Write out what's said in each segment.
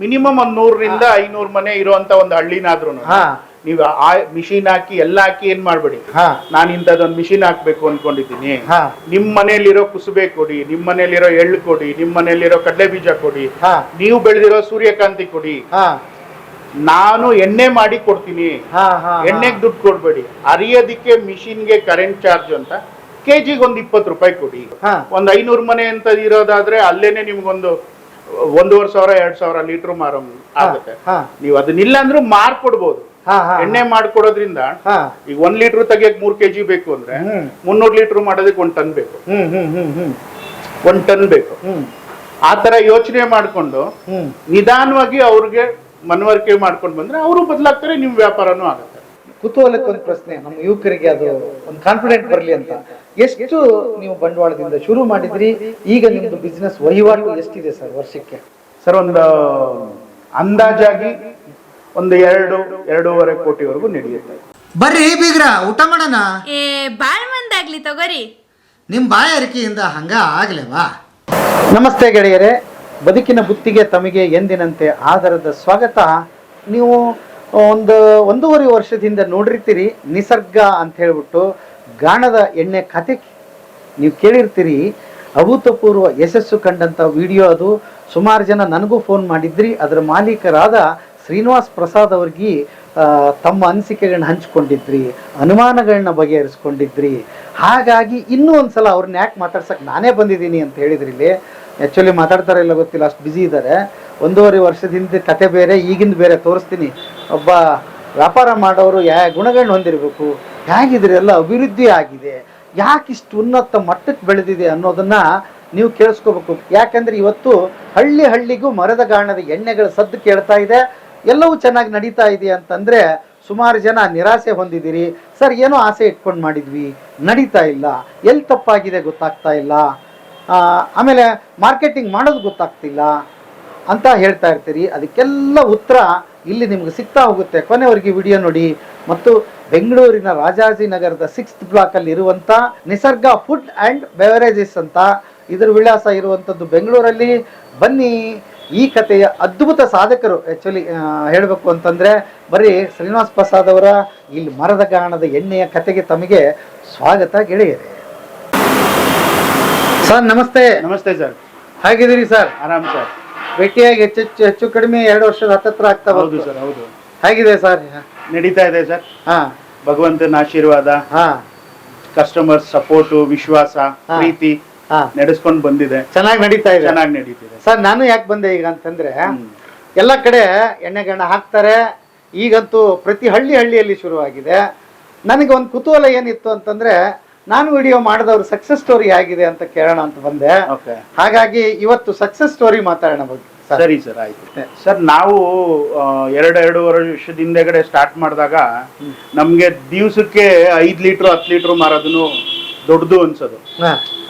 Minimum ಒಂದ್ ನೂರರಿಂದ ಐನೂರು ಮನೆ ಇರುವಂತ ಒಂದು ಹಳ್ಳಿನಾದ್ರೂ ನೀವ್ ಆ ಮಿಷಿನ್ ಹಾಕಿ ಎಲ್ಲ ಹಾಕಿ ಏನ್ ಮಾಡ್ಬೇಡಿ. ನಾನು ಇಂಥದ್ದೊಂದು ಮಿಷಿನ್ ಹಾಕ್ಬೇಕು ಅನ್ಕೊಂಡಿದ್ದೀನಿ. ನಿಮ್ ಮನೇಲಿರೋ ಕುಸುಬೆ ಕೊಡಿ ನಿಮ್ ಮನೇಲಿರೋ ಎಳ್ಳು ಕೊಡಿ ನಿಮ್ ಮನೇಲಿರೋ ಕಡಲೆ ಬೀಜ ಕೊಡಿ ನೀವು ಬೆಳೆದಿರೋ ಸೂರ್ಯಕಾಂತಿ ಕೊಡಿ. ನಾನು ಎಣ್ಣೆ ಮಾಡಿ ಕೊಡ್ತೀನಿ. ಎಣ್ಣೆಗ್ ದುಡ್ಡು ಕೊಡ್ಬೇಡಿ. ಅರಿಯೋದಿಕ್ಕೆ ಮಿಷಿನ್ಗೆ ಕರೆಂಟ್ ಚಾರ್ಜ್ ಅಂತ ಕೆಜಿಗೆ ಒಂದ್ ಇಪ್ಪತ್ತು ರೂಪಾಯಿ ಕೊಡಿ. ಒಂದ್ ಐನೂರು ಮನೆ ಅಂತ ಇರೋದಾದ್ರೆ ಅಲ್ಲೇನೆ ನಿಮ್ಗೊಂದು ಒಂದೂವರೆ ಸಾವಿರ ಎರಡ್ ಸಾವಿರ ಲೀಟರ್ ಮಾರೋ ಆಗುತ್ತೆ. ನೀವು ಅದನ್ನಿಲ್ಲ ಅಂದ್ರೂ ಮಾರ್ಕೊಡ್ಬೋದು ಎಣ್ಣೆ ಮಾಡ್ಕೊಡೋದ್ರಿಂದ ಈಗ ಒಂದ್ ಲೀಟರ್ ತೆಗಿಯಕ್ ಮೂರ್ ಕೆಜಿ ಬೇಕು ಅಂದ್ರೆ ಮುನ್ನೂರ್ ಲೀಟರ್ ಮಾಡೋದಕ್ಕೆ ಒಂದ್ ಟನ್ ಬೇಕು. ಒಂದ್ ಟನ್ ಬೇಕು. ಆ ತರ ಯೋಚನೆ ಮಾಡ್ಕೊಂಡು ನಿಧಾನವಾಗಿ ಅವ್ರಿಗೆ ಮನವರಿಕೆ ಮಾಡ್ಕೊಂಡು ಬಂದ್ರೆ ಅವರು ಬದಲಾಗ್ತಾರೆ ನಿಮ್ ವ್ಯಾಪಾರನೂ ಆಗುತ್ತೆ. ಕುತೂಹಲಕ್ಕೆ ಒಂದು ಪ್ರಶ್ನೆ. ನಮ್ಮ ಯುವಕರಿಗೆ ಅದು ಒಂದು ಕಾನ್ಫಿಡೆಂಟ್ ಬರಲಿ ಅಂತ. ಎಷ್ಟು ನೀವು ಬಂಡವಾಳದಿಂದ ಶುರು ಮಾಡಿದ್ರಿ? ಈಗ ನಿಮ್ದು ಬಿಸ್ನೆಸ್ ವಹಿವಾಟು ಎಷ್ಟಿದೆ ಸರ್ ವರ್ಷಕ್ಕೆ? ಸರ್ ಒಂದು ಅಂದಾಜಾಗಿ ಒಂದು ಎರಡು ಎರಡೂವರೆ ಕೋಟಿವರೆಗೂ ನಡೆಯುತ್ತೆ. ಬರ್ರಿ ಬೀಗ್ರ ಊಟ ಮಾಡೋಣ? ಏ ಬಾಳ್ ಮಂದಾಗ್ಲಿ ತಗೋರಿ. ನಿಮ್ಮ ಬಾಯಾರಿಕೆಯಿಂದ ಹಂಗ ಆಗ್ಲೇವಾ? ನಮಸ್ತೆ ಗೆಳೆಯರೇ. ಬದುಕಿನ ಬುತ್ತಿಗೆ ತಮಗೆ ಎಂದಿನಂತೆ ಆಧಾರದ ಸ್ವಾಗತ. ನೀವು ಒಂದು ಒಂದೂವರೆ ವರ್ಷದಿಂದ ನೋಡಿರ್ತೀರಿ ನಿಸರ್ಗ ಅಂತ ಹೇಳ್ಬಿಟ್ಟು ಗಾಣದ ಎಣ್ಣೆ ಕತೆ ನೀವು ಕೇಳಿರ್ತೀರಿ. ಅಭೂತಪೂರ್ವ ಯಶಸ್ಸು ಕಂಡಂಥ ವಿಡಿಯೋ ಅದು. ಸುಮಾರು ಜನ ನನಗೂ ಫೋನ್ ಮಾಡಿದ್ರಿ. ಅದರ ಮಾಲೀಕರಾದ ಶ್ರೀನಿವಾಸ್ ಪ್ರಸಾದ್ ಅವ್ರಿಗೆ ತಮ್ಮ ಅನಿಸಿಕೆಗಳನ್ನ ಹಂಚ್ಕೊಂಡಿದ್ರಿ. ಅನುಮಾನಗಳನ್ನ ಬಗೆಹರಿಸ್ಕೊಂಡಿದ್ರಿ. ಹಾಗಾಗಿ ಇನ್ನೂ ಒಂದ್ಸಲ ಅವ್ರನ್ನ ಯಾಕೆ ಮಾತಾಡ್ಸಕ್ಕೆ ನಾನೇ ಬಂದಿದ್ದೀನಿ ಅಂತ ಹೇಳಿದ್ರಿ ಇಲ್ಲಿ ಆ್ಯಕ್ಚುಲಿ ಮಾತಾಡ್ತಾರೆ ಇಲ್ಲ ಗೊತ್ತಿಲ್ಲ, ಅಷ್ಟು ಬ್ಯುಸಿ ಇದ್ದಾರೆ ಒಂದೂವರೆ ವರ್ಷದಿಂದ ಕತೆ ಬೇರೆ, ಈಗಿಂದ ಬೇರೆ ತೋರಿಸ್ತೀನಿ. ಒಬ್ಬ ವ್ಯಾಪಾರ ಮಾಡೋರು ಯಾ ಗುಣಗಳನ್ನ ಹೊಂದಿರಬೇಕು. ಹೇಗಿದ್ರೆ ಎಲ್ಲ ಅಭಿವೃದ್ಧಿ ಆಗಿದೆ ಯಾಕೆ ಇಷ್ಟು ಉನ್ನತ ಮಟ್ಟಕ್ಕೆ ಬೆಳೆದಿದೆ ಅನ್ನೋದನ್ನ ನೀವು ಕೇಳಿಸ್ಕೋಬೇಕು. ಯಾಕಂದ್ರೆ ಇವತ್ತು ಹಳ್ಳಿ ಹಳ್ಳಿಗೂ ಮರದ ಗಾಣದ ಎಣ್ಣೆಗಳ ಸದ್ದು ಕೇಳ್ತಾ ಇದೆ, ಎಲ್ಲವೂ ಚೆನ್ನಾಗಿ ನಡೀತಾ ಇದೆ ಅಂತಂದ್ರೆ ಸುಮಾರು ಜನ ನಿರಾಸೆ ಹೊಂದಿದ್ದೀರಿ. ಸರ್, ಏನೋ ಆಸೆ ಇಟ್ಕೊಂಡು ಮಾಡಿದ್ವಿ, ನಡೀತಾ ಇಲ್ಲ. ಎಲ್ಲಿ ತಪ್ಪಾಗಿದೆ ಗೊತ್ತಾಗ್ತಾ ಇಲ್ಲ. ಆಮೇಲೆ ಮಾರ್ಕೆಟಿಂಗ್ ಮಾಡೋದು ಗೊತ್ತಾಗ್ತಿಲ್ಲ ಅಂತ ಹೇಳ್ತಾ ಇರ್ತೀರಿ. ಅದಕ್ಕೆಲ್ಲ ಉತ್ತರ ಇಲ್ಲಿ ನಿಮ್ಗೆ ಸಿಗ್ತಾ ಹೋಗುತ್ತೆ. ಕೊನೆವರೆಗೆ ವಿಡಿಯೋ ನೋಡಿ. ಮತ್ತು ಬೆಂಗಳೂರಿನ ರಾಜಾಜಿನಗರದ ಸಿಕ್ಸ್ತ್ ಬ್ಲಾಕಲ್ಲಿ ಇರುವಂಥ ನಿಸರ್ಗ ಫುಡ್ ಆ್ಯಂಡ್ ಬೆವರೇಜಸ್ ಅಂತ ಇದರ ವಿಳಾಸ ಇರುವಂಥದ್ದು ಬೆಂಗಳೂರಲ್ಲಿ. ಬನ್ನಿ. ಈ ಕಥೆಯ ಅದ್ಭುತ ಸಾಧಕರು ಆ್ಯಕ್ಚುಲಿ ಹೇಳಬೇಕು ಅಂತಂದರೆ ಬರೀ ಶ್ರೀನಿವಾಸ್ ಪ್ರಸಾದ್ ಅವರ ಇಲ್ಲಿ ಮರದ ಗಾಣದ ಎಣ್ಣೆಯ ಕತೆಗೆ ತಮಗೆ ಸ್ವಾಗತ ಗೆಳೆಯರೆ. ಸರ್ ನಮಸ್ತೆ. ನಮಸ್ತೆ ಸರ್. ಹೇಗಿದ್ದೀರಿ ಸರ್? ಆರಾಮ್ ಸರ್. ಭೇಟಿಯಾಗಿ ಹೆಚ್ಚೆಚ್ಚು ಹೆಚ್ಚು ಕಡಿಮೆ ಎರಡು ವರ್ಷದ ಹತ್ತತ್ರ ಆಗ್ತಾ ಹೌದು ಬಂತು. ಸರ್ ಹೌದು. ಹೇಗಿದೆ ಸರ್? ನಡೀತಾ ಇದೆ ಸರ್. ಹಾ. ಭಗವಂತನ ಆಶೀರ್ವಾದ ಹಾ. ಕಸ್ಟಮರ್ ಸಪೋರ್ಟು ವಿಶ್ವಾಸ ಹಾ. ಪ್ರೀತಿ ಹಾ. ನಡೆಸ್ಕೊಂಡು ಬಂದಿದೆ. ಚೆನ್ನಾಗಿ ನಡೀತಾ ಇದೆ. ಚೆನ್ನಾಗಿ ನಡೀತಿದೆ. ಸರ್ ನಾನು ಯಾಕೆ ಬಂದೆ ಈಗ ಅಂತಂದ್ರೆ ಹ್ಮ್. ಎಲ್ಲ ಕಡೆ ಎಣ್ಣೆ ಗಣ್ಣ ಹಾಕ್ತಾರೆ. ಈಗಂತೂ ಪ್ರತಿ ಹಳ್ಳಿ ಹಳ್ಳಿಯಲ್ಲಿ ಶುರುವಾಗಿದೆ. ನನಗೆ ಒಂದು ಕುತೂಹಲ ಏನಿತ್ತು ಅಂತಂದ್ರೆ ನಾನು ವಿಡಿಯೋ ಮಾಡಿದವ್ರು ಸಕ್ಸಸ್ ಸ್ಟೋರಿ ಆಗಿದೆ ಅಂತ ಕೇಳೋಣ ಅಂತ ಬಂದೆ. ಓಕೆ ಹಾಗಾಗಿ ಇವತ್ತು ಸಕ್ಸಸ್ ಸ್ಟೋರಿ ಮಾತಾಡೋಣ ಬಗ್ಗೆ. ಸರಿ. ಸರ್ ಆಯ್ತು. ಸರ್ ನಾವು ಎರಡು ಎರಡೂವರೆ ವರ್ಷದ ಹಿಂದೆಗಡೆ ಸ್ಟಾರ್ಟ್ ಮಾಡಿದಾಗ ನಮ್ಗೆ ದಿವ್ಸಕ್ಕೆ ಐದು ಲೀಟ್ರ್ ಹತ್ತು ಲೀಟ್ರ್ ಮಾರೋದನ್ನು ದೊಡ್ಡದು ಅನ್ಸೋದು.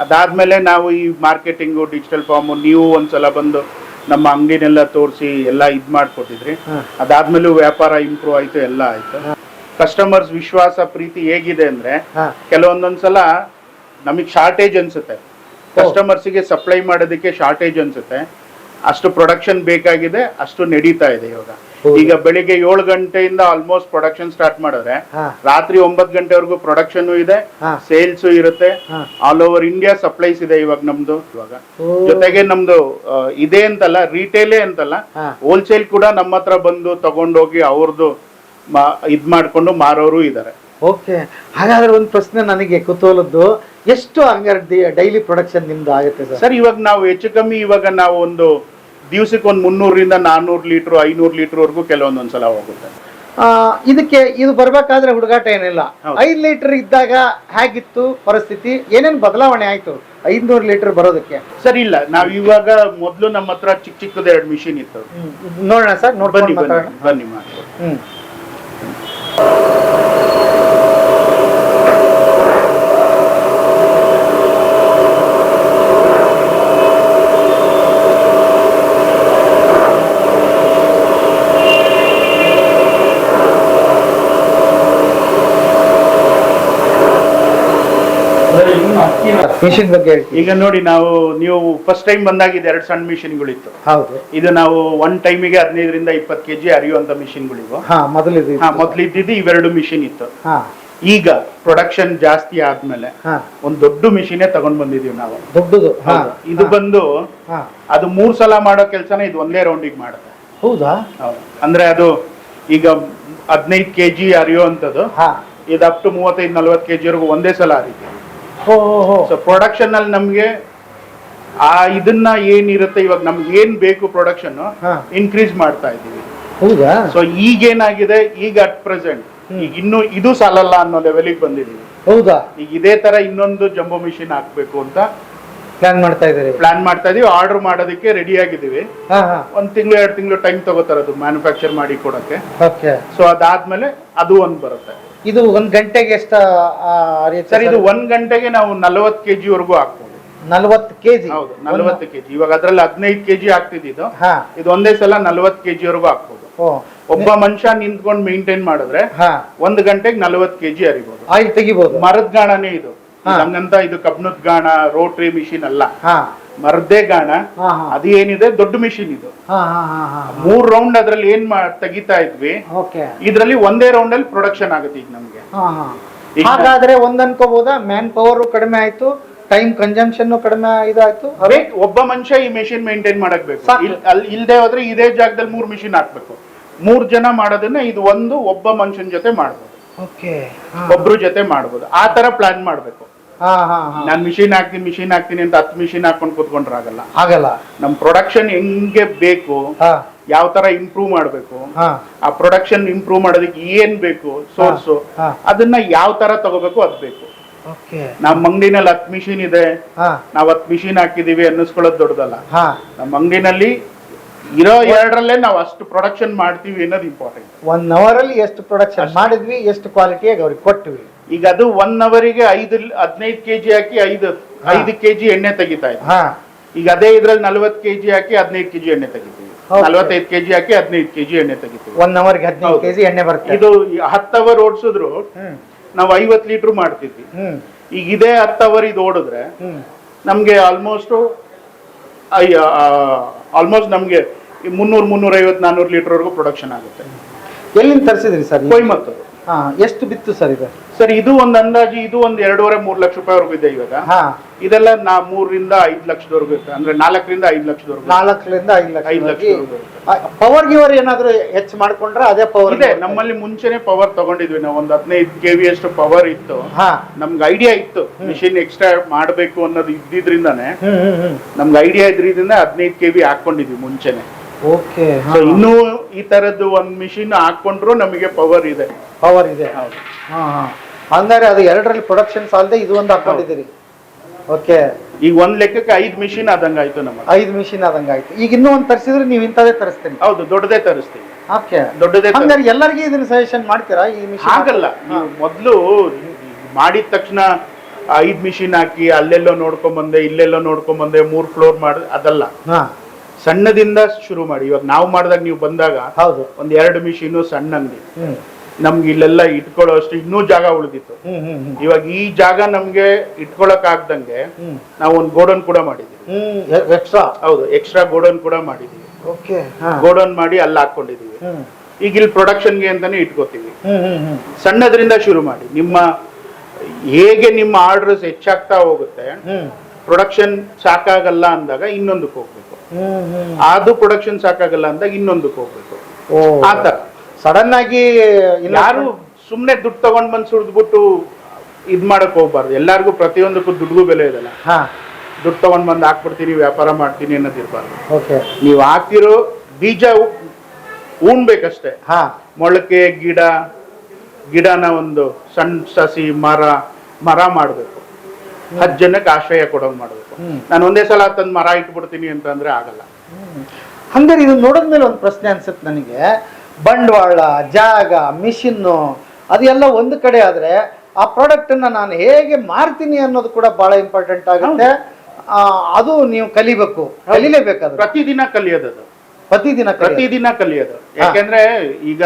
ಅದಾದ್ಮೇಲೆ ನಾವು ಈ ಮಾರ್ಕೆಟಿಂಗು ಡಿಜಿಟಲ್ ಫಾರ್ಮು ನೀವು ಒಂದ್ಸಲ ಬಂದು ನಮ್ಮ ಅಂಗಡಿನೆಲ್ಲ ತೋರಿಸಿ ಎಲ್ಲ ಇದ್ ಮಾಡ್ಕೊಟ್ಟಿದ್ರಿ. ಅದಾದ್ಮೇಲೂ ವ್ಯಾಪಾರ ಇಂಪ್ರೂವ್ ಆಯ್ತು ಎಲ್ಲ ಆಯ್ತು. ಕಸ್ಟಮರ್ಸ್ ವಿಶ್ವಾಸ ಪ್ರೀತಿ ಹೇಗಿದೆ ಅಂದ್ರೆ ಹಾ. ಕೆಲವೊಂದೊಂದ್ಸಲ ನಮಗೆ ಶಾರ್ಟೇಜ್ ಅನ್ಸುತ್ತೆ. ಕಸ್ಟಮರ್ಸಿಗೆ ಸಪ್ಲೈ ಮಾಡೋದಕ್ಕೆ ಶಾರ್ಟೇಜ್ ಅನ್ಸುತ್ತೆ. ಅಷ್ಟು ಪ್ರೊಡಕ್ಷನ್ ಬೇಕಾಗಿದೆ ಅಷ್ಟು ನಡೀತಾ ಇದೆ ಇವಾಗ. ಹೌದು. ಈಗ ಬೆಳಿಗ್ಗೆ ಏಳು ಗಂಟೆಯಿಂದ ಆಲ್ಮೋಸ್ಟ್ ಪ್ರೊಡಕ್ಷನ್ ಸ್ಟಾರ್ಟ್ ಮಾಡಿದ್ರೆ ಹಾ. ರಾತ್ರಿ ಒಂಬತ್ತು ಗಂಟೆವರೆಗೂ ಪ್ರೊಡಕ್ಷನ್ ಇದೆ ಹಾ. ಸೇಲ್ಸ್ ಇರುತ್ತೆ. ಹಾ. ಆಲ್ ಓವರ್ ಇಂಡಿಯಾ ಸಪ್ಲೈಸ್ ಇದೆ ಇವಾಗ ನಮ್ದು ಇವಾಗ. ಓ. ಜೊತೆಗೆ ನಮ್ದು ಆ, ಇದೆ ಅಂತಲ್ಲ ರಿಟೇಲೇ ಅಂತಲ್ಲ ಹಾ. ಹೋಲ್ಸೇಲ್ ಕೂಡ ನಮ್ಮ ಹತ್ರ ಬಂದು ತಗೊಂಡೋಗಿ ಅವ್ರದ್ದು ಇದ್ ಮಾಡ್ಕೊಂಡು ಮಾರೋರು ಇದ್ದಾರೆ ಓಕೆ ಹಾಗಾದ್ರೆ ಒಂದು ಪ್ರಶ್ನೆ ನನಗೆ ಕುತೂಹಲದ್ದು ಎಷ್ಟು ಹಂಗಾರೆ ಡೈಲಿ ಪ್ರೊಡಕ್ಷನ್ ನಿಮ್ದು ಆಗುತ್ತೆ ಸರ್? ಸರ್ ಇವಾಗ ನಾವು ಹೆಚ್ಚು ಕಮ್ಮಿ ಇವಾಗ ನಾವು ಒಂದು ದಿವಸಕ್ಕೆ ಒಂದು ಮುನ್ನೂರರಿಂದ ನಾನ್ನೂರು ಲೀಟ್ರು ಐನೂರು ಲೀಟರ್ ವರೆಗೂ ಕೆಲವೊಂದೊಂದ್ಸಲ ಹೋಗುತ್ತೆ. ಆ, ಇದಕ್ಕೆ ಇದು ಬರಬೇಕಾದ್ರೆ ಹುಡುಗಾಟ ಏನಿಲ್ಲ. ಐದು ಲೀಟರ್ ಇದ್ದಾಗ ಹೇಗಿತ್ತು ಪರಿಸ್ಥಿತಿ? ಏನೇನು ಬದಲಾವಣೆ ಆಯ್ತು ಐದ್ನೂರು ಲೀಟರ್ ಬರೋದಕ್ಕೆ? ಸರ್ ಇಲ್ಲ. ನಾವ್ ಇವಾಗ ಮೊದಲು ನಮ್ಮ ಹತ್ರ ಚಿಕ್ಕ ಚಿಕ್ಕದ ಎರಡು ಮಿಷಿನ್ ಇತ್ತು. ನೋಡೋಣ ಸರ್ ಬನ್ನಿ ಬನ್ನಿ ಬನ್ನಿ ಮಾಡಿ. ಹ್ಮ್. ಮಿಷಿನ್ ಬಗ್ಗೆ ಈಗ ನೋಡಿ ನಾವು ನೀವು ಫಸ್ಟ್ ಟೈಮ್ ಬಂದಾಗ ಇದು ಎರಡು ಸಣ್ಣ ಮಿಷಿನ್ಗಳಿತ್ತು. ಹೌದು. ಇದು ನಾವು ಒನ್ ಟೈಮಿಗೆ ಹದಿನೈದರಿಂದ ಇಪ್ಪತ್ತು ಕೆಜಿ ಅರಿಯುವಂತ ಮಿಷಿನ್ಗಳಿವು. ಹಾ ಮೊದಲಿದು ಹಾ ಮೊದಲಿದ್ದಿದ್ದು ಇವೆರಡು ಮಿಷಿನ್ ಇತ್ತು. ಹಾ. ಈಗ ಪ್ರೊಡಕ್ಷನ್ ಜಾಸ್ತಿ ಆದ್ಮೇಲೆ ಒಂದ್ ದೊಡ್ಡ ಮಿಷಿನೇ ತಗೊಂಡ್ ಬಂದಿದೀವಿ ನಾವು. ದೊಡ್ಡದು. ಇದು ಬಂದು ಅದು ಮೂರ್ ಸಲ ಮಾಡೋ ಕೆಲಸನ ಇದು ಒಂದೇ ರೌಂಡಿಗೆ ಮಾಡುತ್ತೆ. ಹೌದಾ. ಅಂದ್ರೆ ಅದು ಈಗ ಹದಿನೈದು ಕೆಜಿ ಅರಿಯುವಂಥದ್ದು ಹಾ. ಇದು ಅಪ್ ಟು ಮೂವತ್ತೈದು ನಲ್ವತ್ತು ಕೆಜಿ ವರೆಗೂ ಒಂದೇ ಸಲ ಅರಿತೀವಿ ಸೊ ಪ್ರೊಡಕ್ಷನ್ ಅಲ್ಲಿ ನಮ್ಗೆ ಆ ಇದನ್ನ ಏನಿರುತ್ತೆ ಇವಾಗ ನಮ್ಗೆ ಏನ್ ಬೇಕು ಪ್ರೊಡಕ್ಷನ್. ಇನ್ಕ್ರೀಸ್ ಮಾಡ್ತಾ ಇದೀವಿ ಹೌದಾ? ಸೊ ಈಗೇನಾಗಿದೆ ಈಗ ಅಟ್ ಪ್ರೆಸೆಂಟ್ ಈಗ ಇನ್ನು ಇದು ಸಾಲಲ್ಲ ಅನ್ನೋ ಲೆವೆಲಿಗೆ ಬಂದಿದೀವಿ ಹೌದಾ? ಈಗ ಇದೇ ತರ ಇನ್ನೊಂದು ಜಂಬೋ ಮಿಷಿನ್ ಹಾಕ್ಬೇಕು ಅಂತ ಪ್ಲಾನ್ ಮಾಡ್ತಾ ಇದ್ದೀವಿ ಪ್ಲಾನ್ ಮಾಡ್ತಾ ಇದೀವಿ. ಆರ್ಡರ್ ಮಾಡೋದಕ್ಕೆ ರೆಡಿ ಆಗಿದ್ದೀವಿ. ಒಂದ್ ತಿಂಗಳು ಎರಡು ತಿಂಗಳು ಟೈಮ್ ತಗೋತಾರದು ಅದು ಮ್ಯಾನುಫ್ಯಾಕ್ಚರ್ ಮಾಡಿ ಕೊಡಕ್ಕೆ. ಓಕೆ ಸೊ ಅದಾದ್ಮೇಲೆ ಅದು ಒಂದ್ ಬರುತ್ತೆ. ಇದು ಒಂದ್ ಗಂಟೆಗೆ ಎಷ್ಟ ಸರ್ ಇದು ಒಂದ್ ಗಂಟೆಗೆ ನಾವು ನಲವತ್ತು ಕೆಜಿ ವರೆಗೂ ಹಾಕ್ಬೋದು. ನಲ್ವತ್ತು ಕೆಜಿ? ಹೌದು ನಲವತ್ತು ಕೆಜಿ. ಇವಾಗ ಅದ್ರಲ್ಲಿ ಹದಿನೈದು ಕೆಜಿ ಆಗ್ತಿದ್ದು ಹಾ. ಇದು ಒಂದೇ ಸಲ ನಲವತ್ತು ಕೆಜಿ ವರೆಗೂ ಹಾಕ್ಬೋದು. ಒಬ್ಬ ಮನುಷ್ಯ ನಿಂತ್ಕೊಂಡು ಮೇಂಟೈನ್ ಮಾಡಿದ್ರೆ ಹಾ. ಒಂದ್ ಗಂಟೆಗೆ ನಲವತ್ತು ಕೆಜಿ ಅರಿಬಹುದು ತೆಗಿಬೋದು. ಮರದ ಗಾಣನೇ ಇದು. ನಮ್ಗಂತ ಹಂಗಂತ ಇದು ಕಬ್ಣದ ಗಾಣ ರೋಟ್ರಿ ಮಿಷಿನ್ ಅಲ್ಲ. ಹಾ ಮರದ್ದೇ ಗಾಣ ಹಾ ಹಾ. ಅದು ಏನಿದೆ ದೊಡ್ಡ ಮಿಷಿನ್ ಇದು. ಮೂರ್ ರೌಂಡ್ ಅದ್ರಲ್ಲಿ ಏನ್ ತೆಗಿತಾ ಇದ್ವಿ ಇದ್ರಲ್ಲಿ ಒಂದೇ ರೌಂಡ್ ಅಲ್ಲಿ ಪ್ರೊಡಕ್ಷನ್ ಆಗುತ್ತೆ ಈಗ ನಮ್ಗೆ. ಹಾಗಾದ್ರೆ ಒಂದ್ ಅನ್ಕೋಬಹುದಾ ಮ್ಯಾನ್ ಪವರ್ ಕಡಿಮೆ ಆಯ್ತು ಟೈಮ್ ಕನ್ಸಂಪ್ಷನ್ ಕಡಿಮೆ ಇದಾಯ್ತು? ಒಬ್ಬ ಮನುಷ್ಯ ಈ ಮೆಷಿನ್ ಮೇಂಟೈನ್ ಮಾಡಕ್ ಬೇಕು. ಅಲ್ಲಿ ಇಲ್ದೇ ಹೋದ್ರೆ ಇದೇ ಜಾಗದಲ್ಲಿ ಮೂರ್ ಮಿಷಿನ್ ಹಾಕ್ಬೇಕು. ಮೂರ್ ಜನ ಮಾಡೋದನ್ನ ಇದು ಒಂದು ಒಬ್ಬ ಮನುಷ್ಯನ ಜೊತೆ ಮಾಡ್ಬೋದು. ಒಬ್ರು ಜೊತೆ ಮಾಡ್ಬೋದು. ಆ ತರ ಪ್ಲಾನ್ ಮಾಡ್ಬೇಕು. ನಾನ್ ಮಿಷಿನ್ ಹಾಕ್ತೀನಿ ಮಿಷಿನ್ ಹಾಕ್ತೀನಿ ಅಂತ ಹತ್ತು ಮಿಷಿನ್ ಹಾಕೊಂಡು ಕೂತ್ಕೊಂಡ್ರೆ ಆಗಲ್ಲ. ಆಗಲ್ಲ. ನಮ್ ಪ್ರೊಡಕ್ಷನ್ ಹೆಂಗೆ ಬೇಕು ಯಾವ ತರ ಇಂಪ್ರೂವ್ ಮಾಡಬೇಕು ಆ ಪ್ರೊಡಕ್ಷನ್ ಇಂಪ್ರೂವ್ ಮಾಡೋದಕ್ಕೆ ಏನ್ ಬೇಕು ಸೋರ್ಸ್ ಅದನ್ನ ಯಾವ ತರ ತಗೋಬೇಕು ಅದ್ ಬೇಕು. ನಮ್ಮ ಅಂಗಡಿನಲ್ಲಿ ಹತ್ತು ಮಿಷಿನ್ ಇದೆ. ನಾವ್ ಹತ್ತು ಮಿಷಿನ್ ಹಾಕಿದೀವಿ ಅನ್ನಿಸ್ಕೊಳ್ಳೋದು ದೊಡ್ಡದಲ್ಲ. ನಮ್ಮ ಅಂಗಡಿನಲ್ಲಿ ಇರೋ ಎರಡರಲ್ಲೇ ನಾವು ಅಷ್ಟು ಪ್ರೊಡಕ್ಷನ್ ಮಾಡ್ತೀವಿ ಅನ್ನೋದು ಇಂಪಾರ್ಟೆಂಟ್ ಒನ್ ಅವರ್ ಅಲ್ಲಿ ಎಷ್ಟು ಪ್ರೊಡಕ್ಷನ್ ಮಾಡಿದ್ವಿ ಎಷ್ಟು ಕ್ವಾಲಿಟಿಯಾಗಿ ಅವ್ರಿಗೆ ಕೊಟ್ವಿ. ಈಗ ಅದು ಒನ್ ಅವರಿಗೆ ಐದು ಹದಿನೈದು ಕೆಜಿ ಹಾಕಿ ಐದು. ಐದು ಕೆಜಿ ಎಣ್ಣೆ ತೆಗಿತಾ ಇದೆ ಹಾ. ಈಗ ಅದೇ ಇದ್ರಲ್ಲಿ ನಲ್ವತ್ತು ಕೆಜಿ ಹಾಕಿ ಹದಿನೈದು ಕೆಜಿ ಎಣ್ಣೆ ತೆಗಿತೀವಿ. Okay. ನಲ್ವತ್ತೈದು ಕೆಜಿ ಹಾಕಿ ಹದಿನೈದು ಕೆಜಿ ಎಣ್ಣೆ ತೆಗಿತೀವಿ. ಒನ್ ಅವರ್ಗೆ ಹದಿನೈದು ಹೌದು. ಕೆಜಿ ಎಣ್ಣೆ ಬರುತ್ತೆ. ಇದು ಹತ್ತು ಅವರ್ ಓಡಿಸಿದ್ರು ಹ್ಮ್. ನಾವು ಐವತ್ತು ಲೀಟರ್ ಮಾಡ್ತಿದ್ವಿ. ಹ್ಮ್. ಈಗ ಇದೇ ಹತ್ತು ಅವರ್ ಇದು ಓಡಿದ್ರೆ ಹ್ಮ್. ನಮ್ಗೆ ಆಲ್ಮೋಸ್ಟ್ ಆಲ್ಮೋಸ್ಟ್ ನಮ್ಗೆ ಮುನ್ನೂರು ಮುನ್ನೂರ ಐವತ್ತು ನಾನ್ನೂರು ಲೀಟರ್ ವರೆಗೂ ಪ್ರೊಡಕ್ಷನ್ ಆಗುತ್ತೆ. ಎಲ್ಲಿಂದ ತರಿಸಿದ್ರಿ ಸರ್ ಕೊಯ್ಮತ್ತೂರು. ಹಾ ಎಷ್ಟು ಬಿತ್ತು ಸರ್ ಇದು? ಸರ್ ಇದು ಒಂದು ಅಂದಾಜು ಇದು ಒಂದು ಎರಡೂವರೆ ಮೂರು ಲಕ್ಷ ರೂಪಾಯಿವರೆಗೂ ಇದೆ ಇವಾಗ. ಹಾ. ಇದೆಲ್ಲ ನಾ ಮೂರರಿಂದ ಐದು ಲಕ್ಷದವರೆಗೂ ಇರುತ್ತೆ. ಅಂದ್ರೆ ನಾಲ್ಕರಿಂದ ಐದು ಲಕ್ಷದವರೆಗೂ ನಾಲ್ಕರಿಂದ ಐದು ಲಕ್ಷ ಐದು ಲಕ್ಷ ಇರುತ್ತೆ. ಪವರ್ ಗಿವರ್ ಏನಾದ್ರು ಹೆಚ್ಚು ಮಾಡ್ಕೊಂಡ್ರೆ? ಅದೇ ಪವರ್ ಇದೆ. ನಮ್ಮಲ್ಲಿ ಮುಂಚೆನೆ ಪವರ್ ತಗೊಂಡಿದ್ವಿ. ನಾವು ಒಂದು ಹದಿನೈದು ಕೆ ವಿ ಅಷ್ಟು ಪವರ್ ಇತ್ತು. ಹಾ. ನಮ್ಗೆ ಐಡಿಯಾ ಇತ್ತು. ಮಿಷಿನ್ ಎಕ್ಸ್ಟ್ರಾ ಮಾಡಬೇಕು ಅನ್ನೋದು ಇದ್ದಿದ್ರಿಂದಾನೆ ಹ್ಮ್ ಹ್ಮ್ ಹ್ಮ್. ನಮ್ಗೆ ಐಡಿಯಾ ಇದ್ರಿಂದ ಹದಿನೈದು ಕೆ ವಿ ಹಾಕೊಂಡಿದ್ವಿ ಮುಂಚೆನೆ. ಓಕೆ ಸೊ ಇನ್ನೂ ಈ ತರದ್ದು ಒಂದ್ ಮಿಷಿನ್ ಹಾಕೊಂಡ್ರು ನಮಗೆ ಪವರ್ ಇದೆ. ಪವರ್ ಇದೆ. ಹೌದು. ಹಾ ಹಾ. ಹಂಗಾರೆ ಅದು ಎರಡರಲ್ಲಿ ಪ್ರೊಡಕ್ಷನ್ ಸಾಲದೆ ಇದು ಒಂದು ಹಾಕೊಂಡಿದ್ದೀರಿ. ಓಕೆ. ಈಗ ಒಂದ್ ಲೆಕ್ಕಕ್ಕೆ ಐದ್ ಮಿಷಿನ್ ಆದಂಗ ಆಯ್ತು ನಮ್ಮ ಐದು ಮಿಷಿನ್ ಆದಂಗೆ ಆಯ್ತು. ಈಗ ಇನ್ನೂ ಒಂದ್ ತರಿಸಿದ್ರೆ ನೀವು ಇಂಥದೇ ತರಿಸ್ತೀರಿ. ಹೌದು ದೊಡ್ಡದೇ ತರಿಸ್ತೀನಿ ಓಕೆ. ದೊಡ್ಡದೇ ಹಂಗಾರೆ ಎಲ್ಲರಿಗೂ ಇದನ್ನ ಸಜೆಷನ್ ಮಾಡ್ತೀರಾ ಈ ಮಿಷಿನ್ ಆಗಲ್ಲ ನೀವು ಮೊದ್ಲು ಮಾಡಿದ ತಕ್ಷಣ ಐದ್ ಮಿಷಿನ್ ಹಾಕಿ ಅಲ್ಲೆಲ್ಲೋ ನೋಡ್ಕೊಂಡ್ ಬಂದೆ ಇಲ್ಲೆಲ್ಲೋ ನೋಡ್ಕೊಂಡ್ ಬಂದೆ ಮೂರ್ ಫ್ಲೋರ್ ಮಾಡ ಅದಲ್ಲ. ಹಾ. ಸಣ್ಣದಿಂದ ಶುರು ಮಾಡಿ. ಇವಾಗ ನಾವು ಮಾಡಿದಾಗ ನೀವು ಬಂದಾಗ ಹೌದು. ಒಂದ್ ಎರಡು ಮಿಷಿನು ಸಣ್ಣ ಅಂಗಡಿ. ನಮ್ಗೆ ಇಲ್ಲೆಲ್ಲ ಇಟ್ಕೊಳ್ಳೋ ಅಷ್ಟು ಇನ್ನೂ ಜಾಗ ಉಳಿದಿತ್ತು. ಇವಾಗ ಈ ಜಾಗ ನಮ್ಗೆ ಇಟ್ಕೊಳಕ್ ಆಗ್ದಂಗೆ ನಾವು ಒಂದು ಗೋಡನ್ ಕೂಡ ಮಾಡಿದೀವಿ ಎಕ್ಸ್ಟ್ರಾ ಹೌದು ಎಕ್ಸ್ಟ್ರಾ ಗೋಡನ್ ಕೂಡ ಮಾಡಿದೀವಿ ಗೋಡನ್ ಮಾಡಿ ಅಲ್ಲಿ ಹಾಕೊಂಡಿದೀವಿ ಈಗ ಇಲ್ಲಿ ಪ್ರೊಡಕ್ಷನ್ಗೆ ಅಂತಾನೆ ಇಟ್ಕೋತೀವಿ. ಸಣ್ಣದ್ರಿಂದ ಶುರು ಮಾಡಿ. ನಿಮ್ಮ ಹೇಗೆ ನಿಮ್ಮ ಆರ್ಡರ್ಸ್ ಹೆಚ್ಚಾಗ್ತಾ ಹೋಗುತ್ತೆ ಪ್ರೊಡಕ್ಷನ್ ಸಾಕಾಗಲ್ಲ ಅಂದಾಗ ಇನ್ನೊಂದಕ್ಕೆ ಹೋಗ್ಬೇಕು. ಅದು ಪ್ರೊಡಕ್ಷನ್ ಸಾಕಾಗಲ್ಲ ಅಂದಾಗ ಇನ್ನೊಂದಕ್ಕೆ ಹೋಗ್ಬೇಕು. ಆತರ ಸಡನ್ ಆಗಿ ಯಾರು ಸುಮ್ನೆ ದುಡ್ಡು ತಗೊಂಡ್ ಬಂದು ಸುರಿದ್ಬಿಟ್ಟು ಇದ್ ಮಾಡಕ್ ಹೋಗ್ಬಾರ್ದು. ಎಲ್ಲಾರ್ಗು ಪ್ರತಿಯೊಂದಕ್ಕೂ ದುಡ್ಡು ಬೆಲೆ ಇದೆಲ್ಲ ದುಡ್ಡು ತಗೊಂಡ್ ಬಂದ್ ಹಾಕ್ಬಿಡ್ತೀನಿ ವ್ಯಾಪಾರ ಮಾಡ್ತೀನಿ ಅನ್ನೋದಿರ್ಬಾರ್ದು ನೀವು ಹಾಕಿರೋ ಬೀಜ ಉಣ್ಬೇಕಷ್ಟೇ. ಹಾ. ಮೊಳಕೆ ಗಿಡ ಗಿಡನ ಒಂದು ಸಣ್ಣ ಸಸಿ ಮರ ಮರ ಮಾಡಬೇಕು. ಹತ್ತು ಜನಕ್ಕೆ ಆಶ್ರಯ ಕೊಡೋಂಗ್ ಮಾಡಬೇಕು. ನಾನು ಒಂದೇ ಸಲ ತಂದು ಮರ ಇಟ್ಬಿಡ್ತೀನಿ ಅಂತಂದ್ರೆ ಆಗಲ್ಲ. ಹಂಗಾರೆ ಇದು ನೋಡಿದ್ಮೇಲೆ ಒಂದು ಪ್ರಶ್ನೆ ಅನ್ಸುತ್ತೆ ನನಗೆ. ಬಂಡವಾಳ ಜಾಗ ಮಿಷಿನ್ನು ಅದೆಲ್ಲ ಒಂದು ಕಡೆ ಆದ್ರೆ ಆ ಪ್ರಾಡಕ್ಟ್ ಅನ್ನ ನಾನು ಹೇಗೆ ಮಾರ್ತೀನಿ ಅನ್ನೋದು ಕೂಡ ಬಹಳ ಇಂಪಾರ್ಟೆಂಟ್ ಆಗುತ್ತೆ. ಅದು ನೀವು ಕಲಿಬೇಕು. ಕಲಿಲೇಬೇಕಾದ್ರೆ ಪ್ರತಿದಿನ ಕಲಿಯೋದದು ಪ್ರತಿದಿನ ಪ್ರತಿದಿನ ಕಲಿಯೋದು. ಯಾಕೆಂದ್ರೆ ಈಗ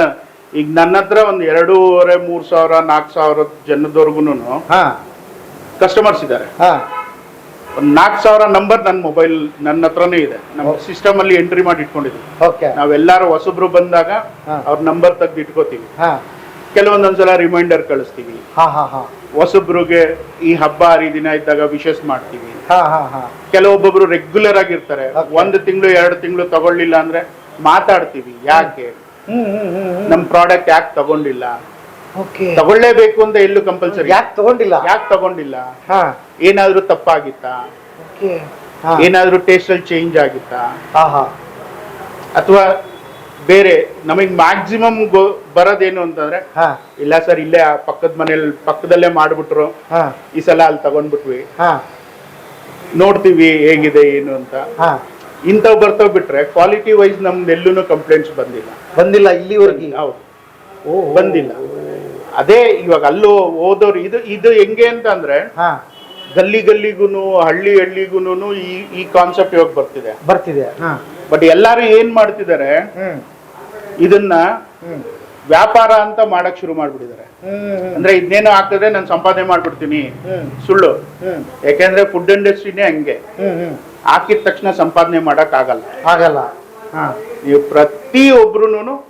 ಈಗ ನನ್ನ ಹತ್ರ ಒಂದ್ ಎರಡೂವರೆ ಮೂರ್ ಸಾವಿರ ನಾಲ್ಕು ಸಾವಿರ ಜನದವರೆಗೂ ಹಾ. ಕಸ್ಟಮರ್ಸ್ ಇದ್ದಾರೆ. ಹಾ. ಒಂದು ನಾಲ್ಕು ಸಾವಿರ ನಂಬರ್ ನನ್ನ ಮೊಬೈಲ್ ನನ್ನ ಹತ್ರನೇ ಇದೆ. ನಮ್ಮ ಸಿಸ್ಟಮ್ ಅಲ್ಲಿ ಎಂಟ್ರಿ ಮಾಡಿ ಇಟ್ಕೊಂಡಿದ್ವಿ ಓಕೆ. ನಾವೆಲ್ಲರೂ ಹೊಸಬ್ರು ಬಂದಾಗ. ಅವ್ರ ನಂಬರ್ ತೆಗ್ದು ಇಟ್ಕೋತೀವಿ. ಹಾ. ಕೆಲವೊಂದೊಂದ್ಸಲ ರಿಮೈಂಡರ್ ಕಳಿಸ್ತೀವಿ. ಹಾ ಹಾ ಹಾ. ಹೊಸಬ್ರಿಗೆ ಈ ಹಬ್ಬ ಹರಿದಿನ ಇದ್ದಾಗ ವಿಶೇಷ ಮಾಡ್ತೀವಿ. ಹಾ ಹಾ ಹಾ. ಕೆಲವೊಬ್ಬೊಬ್ರು ರೆಗ್ಯುಲರ್ ಆಗಿರ್ತಾರೆ. ಒಂದು ತಿಂಗಳು ಎರಡು ತಿಂಗಳು ತಗೊಳ್ಳಿಲ್ಲ ಅಂದ್ರೆ ಮಾತಾಡ್ತೀವಿ. ಯಾಕೆ? ಹ್ಮ್ ಹ್ಮ್ ಹ್ಮ್ ನಮ್ ಪ್ರಾಡಕ್ಟ್ ಯಾಕೆ ತಗೊಂಡಿಲ್ಲ? ತಗೊಳ್ಳೇಬೇಕು ಅಂತ ಎಲ್ಲೂ ಕಂಪಲ್ಸರಿ ಯಾಕೆ ತಗೊಂಡಿಲ್ಲ? ಯಾಕೆ ತಗೊಂಡಿಲ್ಲ? ಏನಾದ್ರೂ ತಪ್ಪಾಗಿತ್ತಾ? ಏನಾದ್ರೂ ಟೇಸ್ಟ್ ಅಲ್ಲಿ ಚೇಂಜ್ ಆಗಿತ್ತಾ? ಅಥವಾ ಬೇರೆ ನಮಗ್ ಮ್ಯಾಕ್ಸಿಮಮ್ ಬರೋದೇನು ಅಂತಂದ್ರೆ ಇಲ್ಲ ಸರ್ ಇಲ್ಲೇ ಪಕ್ಕದ ಮನೇಲಿ ಪಕ್ಕದಲ್ಲೇ ಮಾಡ್ಬಿಟ್ರು. ಈ ಸಲ ಅಲ್ಲಿ ತಗೊಂಡ್ಬಿಟ್ವಿ. ನೋಡ್ತೀವಿ ಹೇಗಿದೆ ಏನು ಅಂತ. ಇಂಥವ್ ಬರ್ತಾವ್ ಬಿಟ್ರೆ ಕ್ವಾಲಿಟಿ ವೈಸ್ ನಮ್ದು ಎಲ್ಲೂ ಕಂಪ್ಲೇಂಟ್ಸ್ ಬಂದಿಲ್ಲ. ಬಂದಿಲ್ಲ ಇಲ್ಲಿವರೆಗೆ? ಹೌದು. ಬಂದಿಲ್ಲ. ಅದೇ ಇವಾಗ ಅಲ್ಲೂ ಓದೋರು ಇದು ಇದು ಹೆಂಗೆ ಅಂತ ಅಂದ್ರೆ ಗಲ್ಲಿ ಗಲ್ಲಿಗೂನು ಹಳ್ಳಿ ಹಳ್ಳಿಗೂನು ಈ ಈ ಕಾನ್ಸೆಪ್ಟ್ ಇವಾಗ ಬರ್ತಿದೆ. ಬರ್ತಿದೆ ಬಟ್ ಎಲ್ಲಾರು ಏನ್ ಮಾಡ್ತಿದ್ದಾರೆ ಇದನ್ನ ವ್ಯಾಪಾರ ಅಂತ ಮಾಡಕ್ ಶುರು ಮಾಡ್ಬಿಟ್ಟಿದ್ದಾರೆ. ಅಂದ್ರೆ ಇದನ್ನೇನು ಆಗ್ತದೆ ನಾನು ಸಂಪಾದನೆ ಮಾಡ್ಬಿಡ್ತೀನಿ. ಸುಳ್ಳು. ಯಾಕೆಂದ್ರೆ ಫುಡ್ ಇಂಡಸ್ಟ್ರಿನೇ ಹಂಗೆ. ಹಾಕಿದ ತಕ್ಷಣ ಸಂಪಾದನೆ ಮಾಡಕ್ ಆಗಲ್ಲ. ಆಗಲ್ಲ. ಹಾ. ನೀವು ಪ್ರತಿಯೊಬ್ರು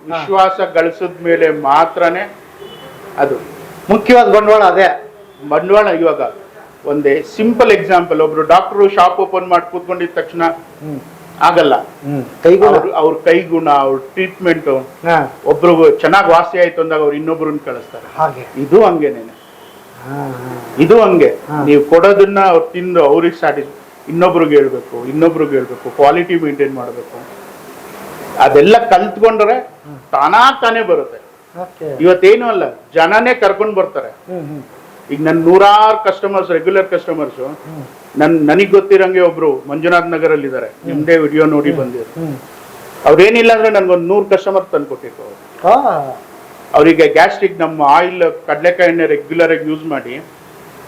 ವಿಶ್ವಾಸ ಗಳಿಸಿದ ಮೇಲೆ ಮಾತ್ರನೇ ಅದು ಮುಖ್ಯವಾದ ಬಂಡವಾಳ ಅದೇ. ಬಂಡವಾಳ ಇವಾಗ ಒಂದೇ ಸಿಂಪಲ್ ಎಕ್ಸಾಂಪಲ್ ಒಬ್ರು ಡಾಕ್ಟರ್ ಶಾಪ್ ಓಪನ್ ಮಾಡಿ ಕೂತ್ಕೊಂಡಿದ ತಕ್ಷಣ ಆಗಲ್ಲ. ಅವ್ರ ಕೈಗುಣ ಅವ್ರ ಟ್ರೀಟ್ಮೆಂಟ್ ಒಬ್ರು ಒಬ್ರಿಗೂ ಚೆನ್ನಾಗಿ ವಾಸಿ ಆಯ್ತು ಅಂದಾಗ ಅವ್ರು ಇನ್ನೊಬ್ರನ್ನ ಕಳಿಸ್ತಾರೆ. ಹಾಗೆ. ಇದು ಹಂಗೇನೇನೆ ಇದು ಹಂಗೆ. ನೀವು ಕೊಡೋದನ್ನ ಅವ್ರು ತಿಂದು ಅವ್ರಿಗೆ ಸ್ಟಾರ್ಟಿ ಇನ್ನೊಬ್ರಿಗೆ ಹೇಳ್ಬೇಕು ಇನ್ನೊಬ್ರಿಗೆ ಹೇಳ್ಬೇಕು ಕ್ವಾಲಿಟಿ ಮೇಂಟೈನ್ ಮಾಡಬೇಕು. ಅದೆಲ್ಲ ಕಲ್ತ್ಕೊಂಡ್ರೆ ತಾನಾ ತಾನೇ ಬರುತ್ತೆ. ಇವತ್ತೇನು ಅಲ್ಲ ಜನನೇ ಕರ್ಕೊಂಡ್ ಬರ್ತಾರೆ. ಈಗ ನನ್ ನೂರಾರು ಕಸ್ಟಮರ್ಸ್ ರೆಗ್ಯುಲರ್ ಕಸ್ಟಮರ್ಸ್ ನನ್ ನನಗ್ ಗೊತ್ತಿರಂಗೆ ಒಬ್ರು ಮಂಜುನಾಥ್ ನಗರಲ್ಲಿ ಇದಾರೆ ನಿಮ್ದೇ ವಿಡಿಯೋ ನೋಡಿ ಬಂದಿದ್ರು ಅವ್ರೇನಿಲ್ಲ ಅಂದ್ರೆ ನನ್ಗೊಂದ್ ನೂರ್ ಕಸ್ಟಮರ್ ತಂದು ಕೊಟ್ಟಿತ್ತು ಅವ್ರಿಗೆ ಅವರಿಗೆ ಗ್ಯಾಸ್ಟ್ರಿಕ್ ನಮ್ಮ ಆಯಿಲ್ ಕಡಲೆಕಾಯಿ ಎಣ್ಣೆ ರೆಗ್ಯುಲರ್ ಆಗಿ ಯೂಸ್ ಮಾಡಿ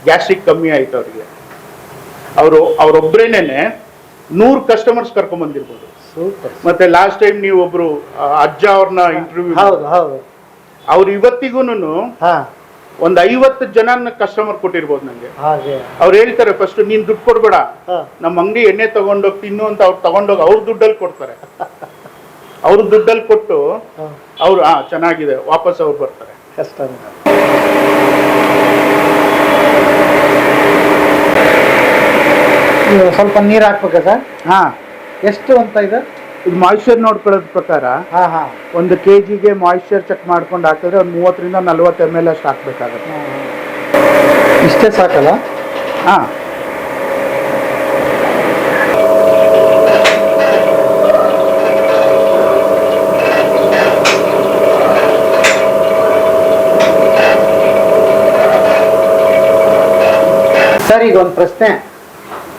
ಗ್ಯಾಸ್ಟ್ರಿಕ್ ಕಮ್ಮಿ ಆಯ್ತು ಅವರಿಗೆ. ಅವರು ಅವ್ರೊಬ್ರೇನೆ ನೂರ್ ಕಸ್ಟಮರ್ಸ್ ಕರ್ಕೊಂಡ್ ಬಂದಿರ್ಬೋದು. ಮತ್ತೆ ಲಾಸ್ಟ್ ಟೈಮ್ ನೀವು ಒಬ್ರು ಅಜ್ಜ ಅವ್ರನ್ನ ಇಂಟರ್ವ್ಯೂ ಅವ್ರು ಇವತ್ತಿಗೂನು ಹಾ. ಒಂದ್ ಐವತ್ತು ಜನ ಕಸ್ಟಮರ್ ಕೊಟ್ಟಿರ್ಬೋದು ನಂಗೆ. ಹಾಗೆ. ಅವ್ರು ಹೇಳ್ತಾರೆ ಫಸ್ಟ್ ನೀನ್ ದುಡ್ಡು ಕೊಡ್ಬೇಡ. ಹಾ. ನಮ್ಮ ಅಂಗಡಿ ಎಣ್ಣೆ ತಗೊಂಡೋಗಿ ತಿನ್ನು ಅಂತ ಅವ್ರು ತಗೊಂಡೋಗಿ ಅವ್ರ ದುಡ್ಡಲ್ಲಿ ಕೊಡ್ತಾರೆ. ಅವ್ರ ದುಡ್ಡಲ್ಲಿ ಕೊಟ್ಟು ಹಾ. ಅವ್ರು ಹಾ ಚೆನ್ನಾಗಿದೆ ವಾಪಸ್ ಅವ್ರು ಬರ್ತಾರೆ. ಕಷ್ಟ ಸ್ವಲ್ಪ ನೀರು ಹಾಕ್ಬೇಕಾ ಸರ್? ಹಾ. ಎಷ್ಟು ಅಂತ ಇದು? ಇದು ಮಾಯಿಶ್ಚರ್ ನೋಡ್ಕೊಳ್ಳೋದ್ ಪ್ರಕಾರ ಹಾ ಹಾ. ಒಂದು ಕೆ ಜಿಗೆ ಮಾಯಿಶ್ಚರ್ ಚೆಕ್ ಮಾಡ್ಕೊಂಡು ಹಾಕಿದ್ರೆ ಒಂದು ಮೂವತ್ತರಿಂದ ನಲ್ವತ್ತು ಎಂ ಎಲ್ ಅಷ್ಟು ಹಾಕ್ಬೇಕಾಗತ್ತೆ. ಇಷ್ಟೇ ಸಾಕಲ್ಲ? ಹಾ. ಸರ್ ಈಗ ಒಂದು ಪ್ರಶ್ನೆ.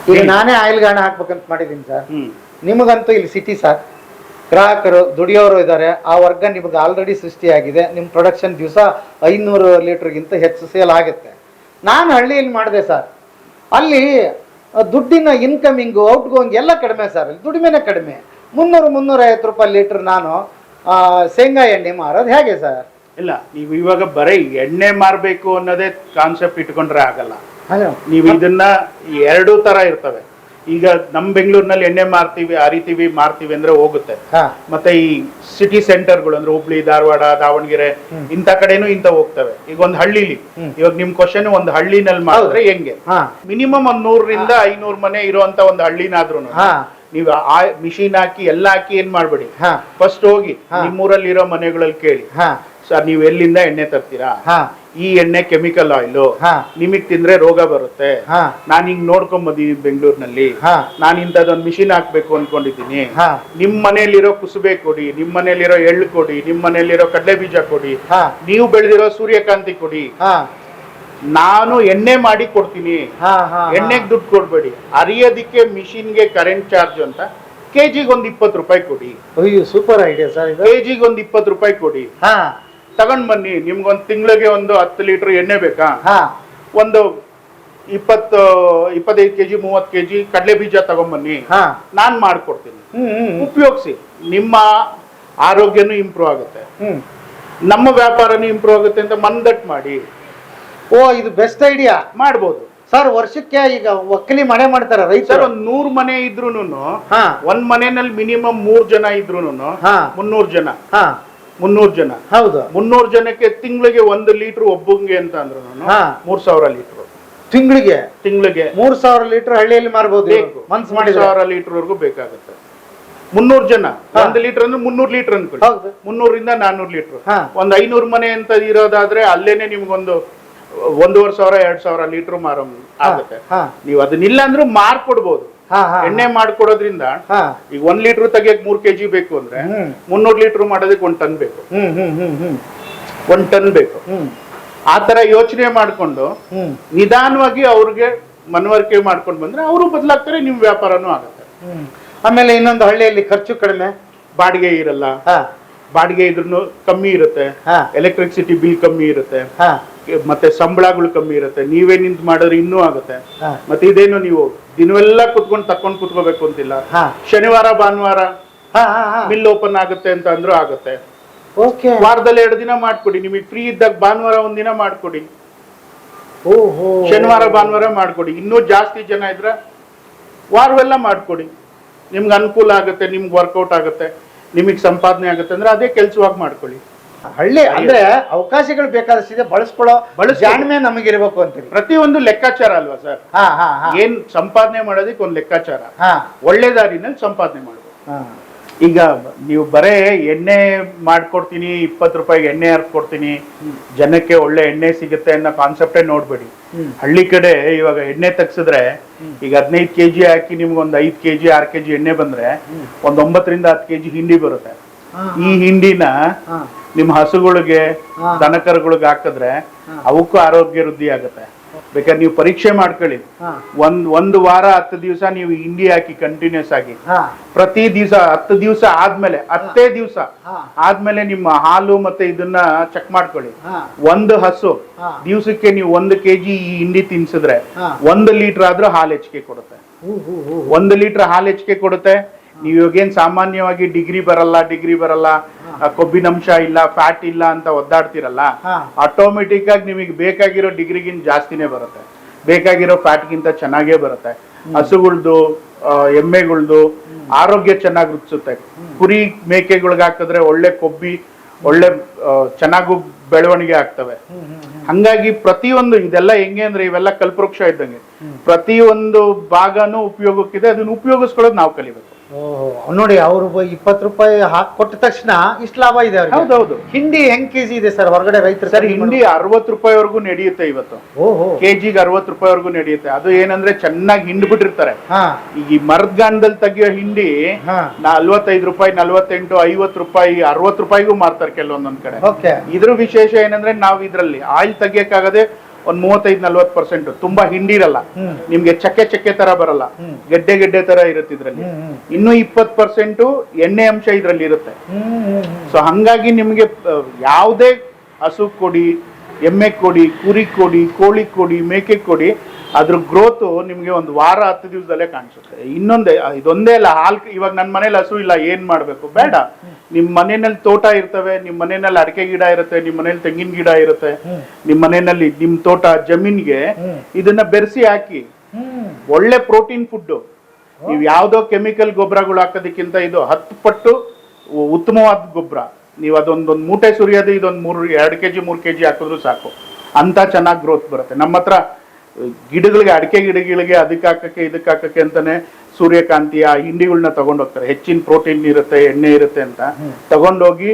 ಈಗ ನಾನೇ ಆಯಿಲ್ ಗಾಣ ಹಾಕ್ಬೇಕಂತ ಮಾಡಿದ್ದೀನಿ ಸರ್. ಹ್ಮ್. ನಿಮಗಂತೂ ಇಲ್ಲಿ ಸಿಟಿ ಸರ್ ಗ್ರಾಹಕರು ದುಡಿಯೋರು ಇದ್ದಾರೆ ಆ ವರ್ಗ ನಿಮಗೆ ಆಲ್ರೆಡಿ ಸೃಷ್ಟಿಯಾಗಿದೆ. ನಿಮ್ಮ ಪ್ರೊಡಕ್ಷನ್ ದಿವಸ ಐನೂರು ಲೀಟರ್ಗಿಂತ ಹೆಚ್ಚು ಸೇಲ್ ಆಗುತ್ತೆ. ನಾನು ಹಳ್ಳಿಯಲ್ಲಿ ಮಾಡಿದೆ ಸರ್. ಅಲ್ಲಿ ದುಡ್ಡಿನ ಇನ್ಕಮಿಂಗು ಔಟ್ ಗೋಯಿಂಗ್ ಎಲ್ಲ ಕಡಿಮೆ ಸರ್. ಅಲ್ಲಿ ದುಡಿಮೆನೇ ಕಡಿಮೆ. ಮುನ್ನೂರು ಮುನ್ನೂರೈವತ್ತು ರೂಪಾಯಿ ಲೀಟರ್ ನಾನು ಶೇಂಗಾ ಎಣ್ಣೆ ಮಾರೋದು ಹೇಗೆ ಸರ್? ಇಲ್ಲ ನೀವು ಇವಾಗ ಬರೀ ಎಣ್ಣೆ ಮಾರಬೇಕು ಅನ್ನೋದೇ ಕಾನ್ಸೆಪ್ಟ್ ಇಟ್ಕೊಂಡ್ರೆ ಆಗಲ್ಲ. ನೀವು ಇದನ್ನ ಎರಡೂ ತರ ಇರ್ತವೆ. ಈಗ ನಮ್ ಬೆಂಗಳೂರಿನಲ್ಲಿ ಎಣ್ಣೆ ಮಾರ್ತೀವಿ ಅರಿತೀವಿ ಮಾರ್ತೀವಿ ಅಂದ್ರೆ ಹೋಗುತ್ತೆ. ಮತ್ತೆ ಈ ಸಿಟಿ ಸೆಂಟರ್ಗಳು ಅಂದ್ರೆ ಹುಬ್ಳಿ ಧಾರವಾಡ ದಾವಣಗೆರೆ. ಇಂಥ ಕಡೆನೂ ಇಂಥ ಹೋಗ್ತವೆ. ಈಗ ಒಂದು ಹಳ್ಳಿಲಿ. ಇವಾಗ ನಿಮ್ ಕ್ವಶನ್ ಒಂದು ಹಳ್ಳಿನಲ್ಲಿ ಮಾಡಿದ್ರೆ ಹೆಂಗೆ? ಮಿನಿಮಮ್ ಒಂದ್ ನೂರರಿಂದ ಐನೂರ್ ಮನೆ ಇರುವಂತ ಒಂದು ಹಳ್ಳಿನಾದ್ರೂ ನೀವು ಆ ಮಿಷಿನ್ ಹಾಕಿ ಎಲ್ಲ ಹಾಕಿ ಏನ್ ಮಾಡ್ಬೇಡಿ? ಹಾಂ. ಫಸ್ಟ್ ಹೋಗಿ. ನಿಮ್ಮೂರಲ್ಲಿ ಇರೋ ಮನೆಗಳಲ್ಲಿ ಕೇಳಿ. ಸರ್ ನೀವು ಎಲ್ಲಿಂದ ಎಣ್ಣೆ ತರ್ತೀರಾ? ಈ ಎಣ್ಣೆ ಕೆಮಿಕಲ್ ಆಯಿಲು ಹಾಂ. ನಿಮಗ್ ತಿಂದ್ರೆ ರೋಗ ಬರುತ್ತೆ. ಹಾ. ನಾನ್ ಹಿಂಗ್ ನೋಡ್ಕೊಂಡ್ ಬಂದಿದ್ದೀನಿ ಬೆಂಗಳೂರಿನಲ್ಲಿ. ಹಾಂ. ನಾನು ಇಂಥದ್ದೊಂದು ಮಿಷಿನ್ ಹಾಕ್ಬೇಕು ಅನ್ಕೊಂಡಿದ್ದೀನಿ ಹಾಂ. ನಿಮ್ ಮನೆಯಲ್ಲಿರೋ ಕುಸುಬೆ ಕೊಡಿ ನಿಮ್ ಮನೆಯಲ್ಲಿರೋ ಎಳ್ಳು ಕೊಡಿ ನಿಮ್ ಮನೆಯಲ್ಲಿರೋ ಕಡಲೆ ಬೀಜ ಕೊಡಿ ಹಾಂ. ನೀವು ಬೆಳೆದಿರೋ ಸೂರ್ಯಕಾಂತಿ ಕೊಡಿ. ಹಾಂ. ನಾನು ಎಣ್ಣೆ ಮಾಡಿ ಕೊಡ್ತೀನಿ. ಹಾಂ ಹಾಂ ಎಣ್ಣೆಗೆ ದುಡ್ಡು ಕೊಡ್ಬೇಡಿ. ಅರಿಯೋದಿಕ್ಕೆ ಮಿಷಿನ್ಗೆ ಕರೆಂಟ್ ಚಾರ್ಜ್ ಅಂತ ಕೆಜಿಗೆ ಒಂದ್ ಇಪ್ಪತ್ತು ರೂಪಾಯಿ ಕೊಡಿ. ಸೂಪರ್ ಐಡಿಯಾ ಸರ್ ಇದು. ಕೆಜಿಗೆ ಒಂದ್ ಇಪ್ಪತ್ತು ರೂಪಾಯಿ ಕೊಡಿ. ಹಾ. ತಗೊಂಡ್ ಬನ್ನಿ. ನಿಮ್ಗೊಂದ್ ತಿಂಗಳಿಗೆ ಒಂದು ಹತ್ತು ಲೀಟರ್ ಎಣ್ಣೆ ಬೇಕಾ? ಹಾ. ಒಂದು ಇಪ್ಪತ್ತು ಇಪ್ಪತ್ತೈದು ಕೆಜಿ ಮೂವತ್ತು ಕೆಜಿ ಕಡಲೆ ಬೀಜ ತಗೊಂಬನ್ನಿ ಹಾ. ನಾನ್ ಮಾಡ್ಕೊಡ್ತೀನಿ. ಉಪಯೋಗಿಸಿ. ನಿಮ್ಮ ಆರೋಗ್ಯನೂ ಇಂಪ್ರೂವ್ ಆಗುತ್ತೆ. ನಮ್ಮ ವ್ಯಾಪಾರನೂ ಇಂಪ್ರೂವ್ ಆಗುತ್ತೆ ಅಂತ ಮಂದಟ್ ಮಾಡಿ. ಓ ಇದು ಬೆಸ್ಟ್ ಐಡಿಯಾ ಮಾಡ್ಬೋದು. ಸರ್ ವರ್ಷಕ್ಕೆ ಈಗ ಒಕ್ಕಲಿ ಮನೆ ಮಾಡ್ತಾರ ರೈತರು. ಒಂದ್ ನೂರ್ ಮನೆ ಇದ್ರೂನು ಹಾ. ಒಂದ್ ಮನೆಯಲ್ಲಿ ಮಿನಿಮಮ್ ಮೂರ್ ಜನ ಇದ್ರೂನು ಹಾ. ಮುನ್ನೂರ್ ಜನ. ಹಾ. ಮುನ್ನೂರ್ ಜನ. ಹೌದು. ಮುನ್ನೂರ್ ಜನಕ್ಕೆ ತಿಂಗಳಿಗೆ ಒಂದು ಲೀಟರ್ ಒಬ್ಬಂಗೆ ಅಂತ ಅಂದ್ರು ಹಾ. ಮೂರ್ ಸಾವಿರ ಲೀಟರ್. ತಿಂಗಳಿಗೆ? ತಿಂಗಳಿಗೆ. ಮೂರ್ ಸಾವಿರ ಲೀಟರ್ ಹಳ್ಳಿಯಲ್ಲಿ ಮಾರ್ಬೋದು ಬೇಕು. ಮನ್ಸ್ ಮಾಡಿ ಮಾಡಿದ್ರೆ ಸಾವಿರ ಲೀಟರ್ ವರೆಗೂ ಬೇಕಾಗುತ್ತೆ. ಮುನ್ನೂರ್ ಜನ. ಹಾ. ಒಂದು ಲೀಟರ್ ಅಂದ್ರೆ ಮುನ್ನೂರ್ ಲೀಟರ್ ಅನ್ಕೊಳ್ಳಿ. ಹೌದು. ಮುನ್ನೂರಿಂದ ನಾನ್ನೂರು ಲೀಟರ್. ಹಾ. ಒಂದ್ ಐನೂರು ಮನೆ ಅಂತ ಇರೋದಾದ್ರೆ ಅಲ್ಲೇನೆ ನಿಮ್ಗೊಂದು ಒಂದೂವರೆ ಸಾವಿರ ಎರಡ್ ಸಾವಿರ ಲೀಟರ್ ಮಾರೋ ಆಗುತ್ತೆ. ಹಾ. ನೀವು ಅದನ್ನಿಲ್ಲ ಅಂದ್ರೂ ಮಾರ್ಕೊಡ್ಬೋದು. ಎಣ್ಣೆ ಮಾಡ್ಕೊಡೋದ್ರಿಂದ ಈಗ ಒಂದ್ ಲೀಟರ್ ತೆಗಿಯಕ್ ಮೂರ್ ಕೆಜಿ ಬೇಕು ಅಂದ್ರೆ. ಮುನ್ನೂರ್ ಲೀಟರ್ ಮಾಡೋದಕ್ಕೆ ಒಂದ್ ಟನ್ ಬೇಕು. ಹ್ಮ್ ಹ್ಮ್ ಹ್ಮ್ ಹ್ಮ್. ಒಂದ್ ಟನ್ ಬೇಕು. ಹ್ಮ್. ಆ ತರ ಯೋಚನೆ ಮಾಡ್ಕೊಂಡು ನಿಧಾನವಾಗಿ ಅವ್ರಿಗೆ ಮನವರಿಕೆ ಮಾಡ್ಕೊಂಡು ಬಂದ್ರೆ ಅವರು ಬದಲಾಗ್ತಾರೆ ನಿಮ್ ವ್ಯಾಪಾರನೂ ಆಗುತ್ತೆ. ಆಮೇಲೆ ಇನ್ನೊಂದು ಹಳ್ಳಿಯಲ್ಲಿ ಖರ್ಚು ಕಡಿಮೆ ಬಾಡಿಗೆ ಇರಲ್ಲ. ಹಾ. ಬಾಡಿಗೆ ಇದ್ರೂ ಕಮ್ಮಿ ಇರುತ್ತೆ. ಎಲೆಕ್ಟ್ರಿಸಿಟಿ ಬಿಲ್ ಕಮ್ಮಿ ಇರುತ್ತೆ. ಮತ್ತೆ ಸಂಬಳಗಳು ಕಮ್ಮಿ ಇರುತ್ತೆ. ನೀವೇ ನಿಂತು ಮಾಡಿದ್ರೆ ಇನ್ನೂ ಆಗುತ್ತೆ. ಮತ್ತೆ ಇದೇನು ನೀವು ದಿನವೆಲ್ಲ ಕುತ್ಕೊಂಡು ತಕೊಂಡ್ ಕುತ್ಕೋಬೇಕು ಅಂತಿಲ್ಲ. ಶನಿವಾರ ಭಾನುವಾರ ಬಿಲ್ ಓಪನ್ ಆಗುತ್ತೆ ಅಂತ ಅಂದ್ರು ಆಗುತ್ತೆ. ವಾರದಲ್ಲಿ ಎರಡು ದಿನ ಮಾಡ್ಕೊಡಿ. ನಿಮಗೆ ಫ್ರೀ ಇದ್ದಾಗ ಭಾನುವಾರ ಒಂದಿನ ಮಾಡ್ಕೊಡಿ. ಶನಿವಾರ ಭಾನುವಾರ ಮಾಡ್ಕೊಡಿ. ಇನ್ನೂ ಜಾಸ್ತಿ ಜನ ಇದ್ರೆ ವಾರವೆಲ್ಲ ಮಾಡ್ಕೊಡಿ. ನಿಮ್ಗೆ ಅನುಕೂಲ ಆಗುತ್ತೆ ನಿಮ್ಗೆ ವರ್ಕೌಟ್ ಆಗುತ್ತೆ. ನಿಮಗೆ ಸಂಪಾದನೆ ಆಗುತ್ತೆ ಅಂದ್ರೆ ಅದೇ ಕೆಲಸವಾಗಿ ಮಾಡ್ಕೊಳ್ಳಿ. ಹಳ್ಳಿ ಅಂದ್ರೆ ಅವಕಾಶಗಳು ಬೇಕಾದಷ್ಟಿದೆ ಬಳಸ್ಕೊಳ್ಳೋ. ಜಾಣ್ಮೆ ನಮಗಿರ್ಬೇಕು ಪ್ರತಿ ಪ್ರತಿಯೊಂದು ಲೆಕ್ಕಾಚಾರ ಅಲ್ವಾ ಸರ್? ಹಾ ಹಾ ಹಾ. ಏನ್ ಸಂಪಾದನೆ ಮಾಡೋದಕ್ಕೆ ಒಂದು ಲೆಕ್ಕಾಚಾರ. ಹಾ. ಒಳ್ಳೆ ದಾರಿನಲ್ಲಿ ಸಂಪಾದನೆ ಮಾಡಬೇಕು ಹಾ. ಈಗ ನೀವು ಬರೇ ಎಣ್ಣೆ ಮಾಡ್ಕೊಡ್ತೀನಿ ಇಪ್ಪತ್ತು ರೂಪಾಯಿಗೆ ಎಣ್ಣೆ ಹರ್ಕೊಡ್ತೀನಿ ಜನಕ್ಕೆ ಒಳ್ಳೆ ಎಣ್ಣೆ ಸಿಗುತ್ತೆ ಅನ್ನೋ ಕಾನ್ಸೆಪ್ಟೇ ನೋಡ್ಬೇಡಿ. ಹಳ್ಳಿ ಕಡೆ ಇವಾಗ ಎಣ್ಣೆ ತಗ್ಸಿದ್ರೆ ಈಗ ಹದಿನೈದು ಕೆ ಜಿ ಹಾಕಿ ನಿಮ್ಗೆ ಒಂದು ಐದು ಕೆ ಜಿ ಆರು ಕೆ ಜಿ ಎಣ್ಣೆ ಬಂದ್ರೆ ಒಂದ್ ಒಂಬತ್ತರಿಂದ ಹತ್ತು ಕೆ ಜಿ ಹಿಂಡಿ ಬರುತ್ತೆ. ಈ ಹಿಂಡಿನ ನಿಮ್ಮ ಹಸುಗಳಿಗೆ. ದನಕರುಗಳಿಗೆ ಹಾಕಿದ್ರೆ ಅವಕ್ಕೂ ಆರೋಗ್ಯ ವೃದ್ಧಿ ಆಗುತ್ತೆ ಬೇಕಾದ್ರೆ ನೀವು ಪರೀಕ್ಷೆ ಮಾಡ್ಕೊಳ್ಳಿ. ಒಂದ್ ಒಂದು ವಾರ ಹತ್ತು ದಿವಸ ನೀವು ಹಿಂಡಿ ಹಾಕಿ ಕಂಟಿನ್ಯೂಸ್ ಆಗಿ. ಪ್ರತಿ ದಿವಸ ಹತ್ತು ದಿವಸ ಆದ್ಮೇಲೆ ಹತ್ತೇ ದಿವಸ ಆದ್ಮೇಲೆ ನಿಮ್ಮ ಹಾಲು ಮತ್ತೆ ಇದನ್ನ ಚೆಕ್ ಮಾಡ್ಕೊಳ್ಳಿ. ಒಂದು ಹಸು. ದಿವಸಕ್ಕೆ ನೀವು ಒಂದು ಕೆಜಿ ಈ ಹಿಂಡಿ ತಿನ್ಸಿದ್ರೆ. ಒಂದು ಲೀಟರ್ ಆದ್ರೂ ಹಾಲು ಹೆಚ್ಚಿಗೆ ಕೊಡುತ್ತೆ. ಒಂದು ಲೀಟರ್ ಹಾಲು ಹೆಚ್ಚಿಗೆ ಕೊಡುತ್ತೆ. ನೀವು ಇವಾಗೇನ್ ಸಾಮಾನ್ಯವಾಗಿ ಡಿಗ್ರಿ ಬರಲ್ಲ ಡಿಗ್ರಿ ಬರಲ್ಲ ಕೊಬ್ಬಿನಂಶ ಇಲ್ಲ ಫ್ಯಾಟ್ ಇಲ್ಲ ಅಂತ ಒದ್ದಾಡ್ತಿರಲ್ಲ ಆಟೋಮೆಟಿಕ್ ಆಗಿ ನಿಮಗೆ ಬೇಕಾಗಿರೋ ಡಿಗ್ರಿಗಿಂತ ಜಾಸ್ತಿನೇ ಬರುತ್ತೆ. ಬೇಕಾಗಿರೋ ಫ್ಯಾಟ್ಗಿಂತ ಚೆನ್ನಾಗೇ ಬರುತ್ತೆ. ಹಸುಗಳ್ದು ಎಮ್ಮೆಗಳ್ದು ಆರೋಗ್ಯ ಚೆನ್ನಾಗಿ ರುಚಿಸುತ್ತೆ. ಕುರಿ ಮೇಕೆಗಳ್ಗೆ ಹಾಕಿದ್ರೆ ಒಳ್ಳೆ ಕೊಬ್ಬಿ ಒಳ್ಳೆ ಚೆನ್ನಾಗು ಬೆಳವಣಿಗೆ ಆಗ್ತವೆ. ಹಂಗಾಗಿ ಪ್ರತಿಯೊಂದು ಇದೆಲ್ಲ ಹೆಂಗೆ ಅಂದ್ರೆ ಇವೆಲ್ಲ ಕಲ್ಪವೃಕ್ಷ ಇದ್ದಂಗೆ. ಪ್ರತಿಯೊಂದು ಭಾಗನೂ ಉಪಯೋಗಕ್ಕಿದೆ ಅದನ್ನ ಉಪಯೋಗಿಸ್ಕೊಳ್ಳೋದು ನಾವು ಕಲಿಬೇಕು. ಓಹೋ ನೋಡಿ ಅವರು ಇಪ್ಪತ್ತು ರೂಪಾಯಿ ಹಾಕಿ ಕೊಟ್ಟ ತಕ್ಷಣ ಇಷ್ಟು ಲಾಭ ಇದೆ ಅವ್ರಿಗೆ. ಹೌದೌದು. ಹಿಂಡಿ ಹೆಂಗ್ ಕೆಜಿ ಇದೆ ಸರ್ ಹೊರಗಡೆ ರೈತರು ಸರ್ ಹಿಂಡಿ ಅರವತ್ತು ರೂಪಾಯಿವರೆಗೂ ನಡೆಯುತ್ತೆ ಇವತ್ತು. ಓಹೋ. ಕೆಜಿಗೆ ಅರವತ್ತು ರೂಪಾಯಿವರೆಗೂ ನಡೆಯುತ್ತೆ. ಅದು ಏನಂದ್ರೆ ಚೆನ್ನಾಗಿ ಹಿಂಡ್ಬಿಟ್ಟಿರ್ತಾರೆ ಹಾ. ಈಗ ಈ ಮರದ ಗಾಣದಲ್ಲಿ ತೆಗಿಯೋ ಹಿಂಡಿ ಹಾ. ನಲ್ವತ್ತೈದು ರೂಪಾಯಿ ನಲ್ವತ್ತೆಂಟು ಐವತ್ತು ರೂಪಾಯಿ ಅರವತ್ತು ರೂಪಾಯಿಗೂ ಮಾರ್ತಾರೆ ಕೆಲವೊಂದೊಂದ್ ಕಡೆ. ಓಕೆ. ಇದ್ರ ವಿಶೇಷ ಏನಂದ್ರೆ ನಾವು ಇದ್ರಲ್ಲಿ ಆಯಿಲ್ ತೆಗಿಯಕ್ಕಾಗದೆ ಒಂದ್ ಮೂವತ್ತೈದು ನಲ್ವತ್ ಪರ್ಸೆಂಟ್ ತುಂಬಾ ಹಿಂಡಿರಲ್ಲ. ನಿಮ್ಗೆ ಚಕ್ಕೆ ಚಕ್ಕೆ ತರ ಬರಲ್ಲ. ಗೆಡ್ಡೆ ಗೆಡ್ಡೆ ತರ ಇರುತ್ತೆ ಇದ್ರಲ್ಲಿ. ಇನ್ನು ಇಪ್ಪತ್ತು ಪರ್ಸೆಂಟು ಎಣ್ಣೆ ಅಂಶ ಇದ್ರಲ್ಲಿ ಇರುತ್ತೆ. ಸೊ ಹಂಗಾಗಿ ನಿಮ್ಗೆ ಯಾವುದೇ ಹಸು ಕೊಡಿ ಎಮ್ಮೆ ಕೊಡಿ, ಕುರಿ ಕೊಡಿ, ಕೋಳಿ ಕೊಡಿ, ಮೇಕೆ ಕೊಡಿ, ಅದ್ರ ಗ್ರೋತ್ ನಿಮ್ಗೆ ಒಂದು ವಾರ, ಹತ್ತು ದಿವಸದಲ್ಲೇ ಕಾಣಿಸುತ್ತೆ. ಇನ್ನೊಂದೇ ಇದೊಂದೇ ಅಲ್ಲ, ಹಾಲು, ಇವಾಗ ನನ್ನ ಮನೇಲಿ ಹಸು ಇಲ್ಲ, ಏನ್ ಮಾಡ್ಬೇಕು? ಬೇಡ. ನಿಮ್ ಮನೆಯಲ್ಲಿ ತೋಟ ಇರ್ತವೆ, ನಿಮ್ ಮನೆಯಲ್ಲಿ ಅಡಿಕೆ ಗಿಡ ಇರುತ್ತೆ, ನಿಮ್ ಮನೇಲಿ ತೆಂಗಿನ ಗಿಡ ಇರುತ್ತೆ. ನಿಮ್ಮ ನಿಮ್ ಮನೆಯಲ್ಲಿ ನಿಮ್ ತೋಟ, ಜಮೀನ್ಗೆ ಇದನ್ನ ಬೆರೆಸಿ ಹಾಕಿ. ಒಳ್ಳೆ ಪ್ರೋಟೀನ್ ಫುಡ್. ನೀವು ಯಾವ್ದೋ ಕೆಮಿಕಲ್ ಗೊಬ್ಬರಗಳು ಹಾಕೋದಕ್ಕಿಂತ ಇದು ಹತ್ತು ಪಟ್ಟು ಉತ್ತಮವಾದ ಗೊಬ್ಬರ. ನೀವು ಅದೊಂದೊಂದು ಮೂಟೆ ಸುರಿಯೋದು ಇದೊಂದು ಮೂರು ಎರಡು ಕೆಜಿ ಮೂರು ಕೆಜಿ ಹಾಕಿದ್ರು ಸಾಕು. ಅಂತ ಚೆನ್ನಾಗಿ ಗ್ರೋತ್ ಬರುತ್ತೆ. ನಮ್ಮ ಹತ್ರ ಗಿಡಗಳಿಗೆ ಅಡಿಕೆ ಗಿಡಗಳಿಗೆ ಅದಕ್ಕೆ ಹಾಕಕ್ಕೆ ಇದಕ್ಕೆ ಹಾಕಕ್ಕೆ ಅಂತಾನೆ ಸೂರ್ಯಕಾಂತಿ ಆ ಹಿಂಡಿಗಳನ್ನ ತಗೊಂಡೋಗ್ತಾರೆ ಹೆಚ್ಚಿನ ಪ್ರೋಟೀನ್ ಇರುತ್ತೆ ಎಣ್ಣೆ ಇರುತ್ತೆ ಅಂತ. ತಗೊಂಡೋಗಿ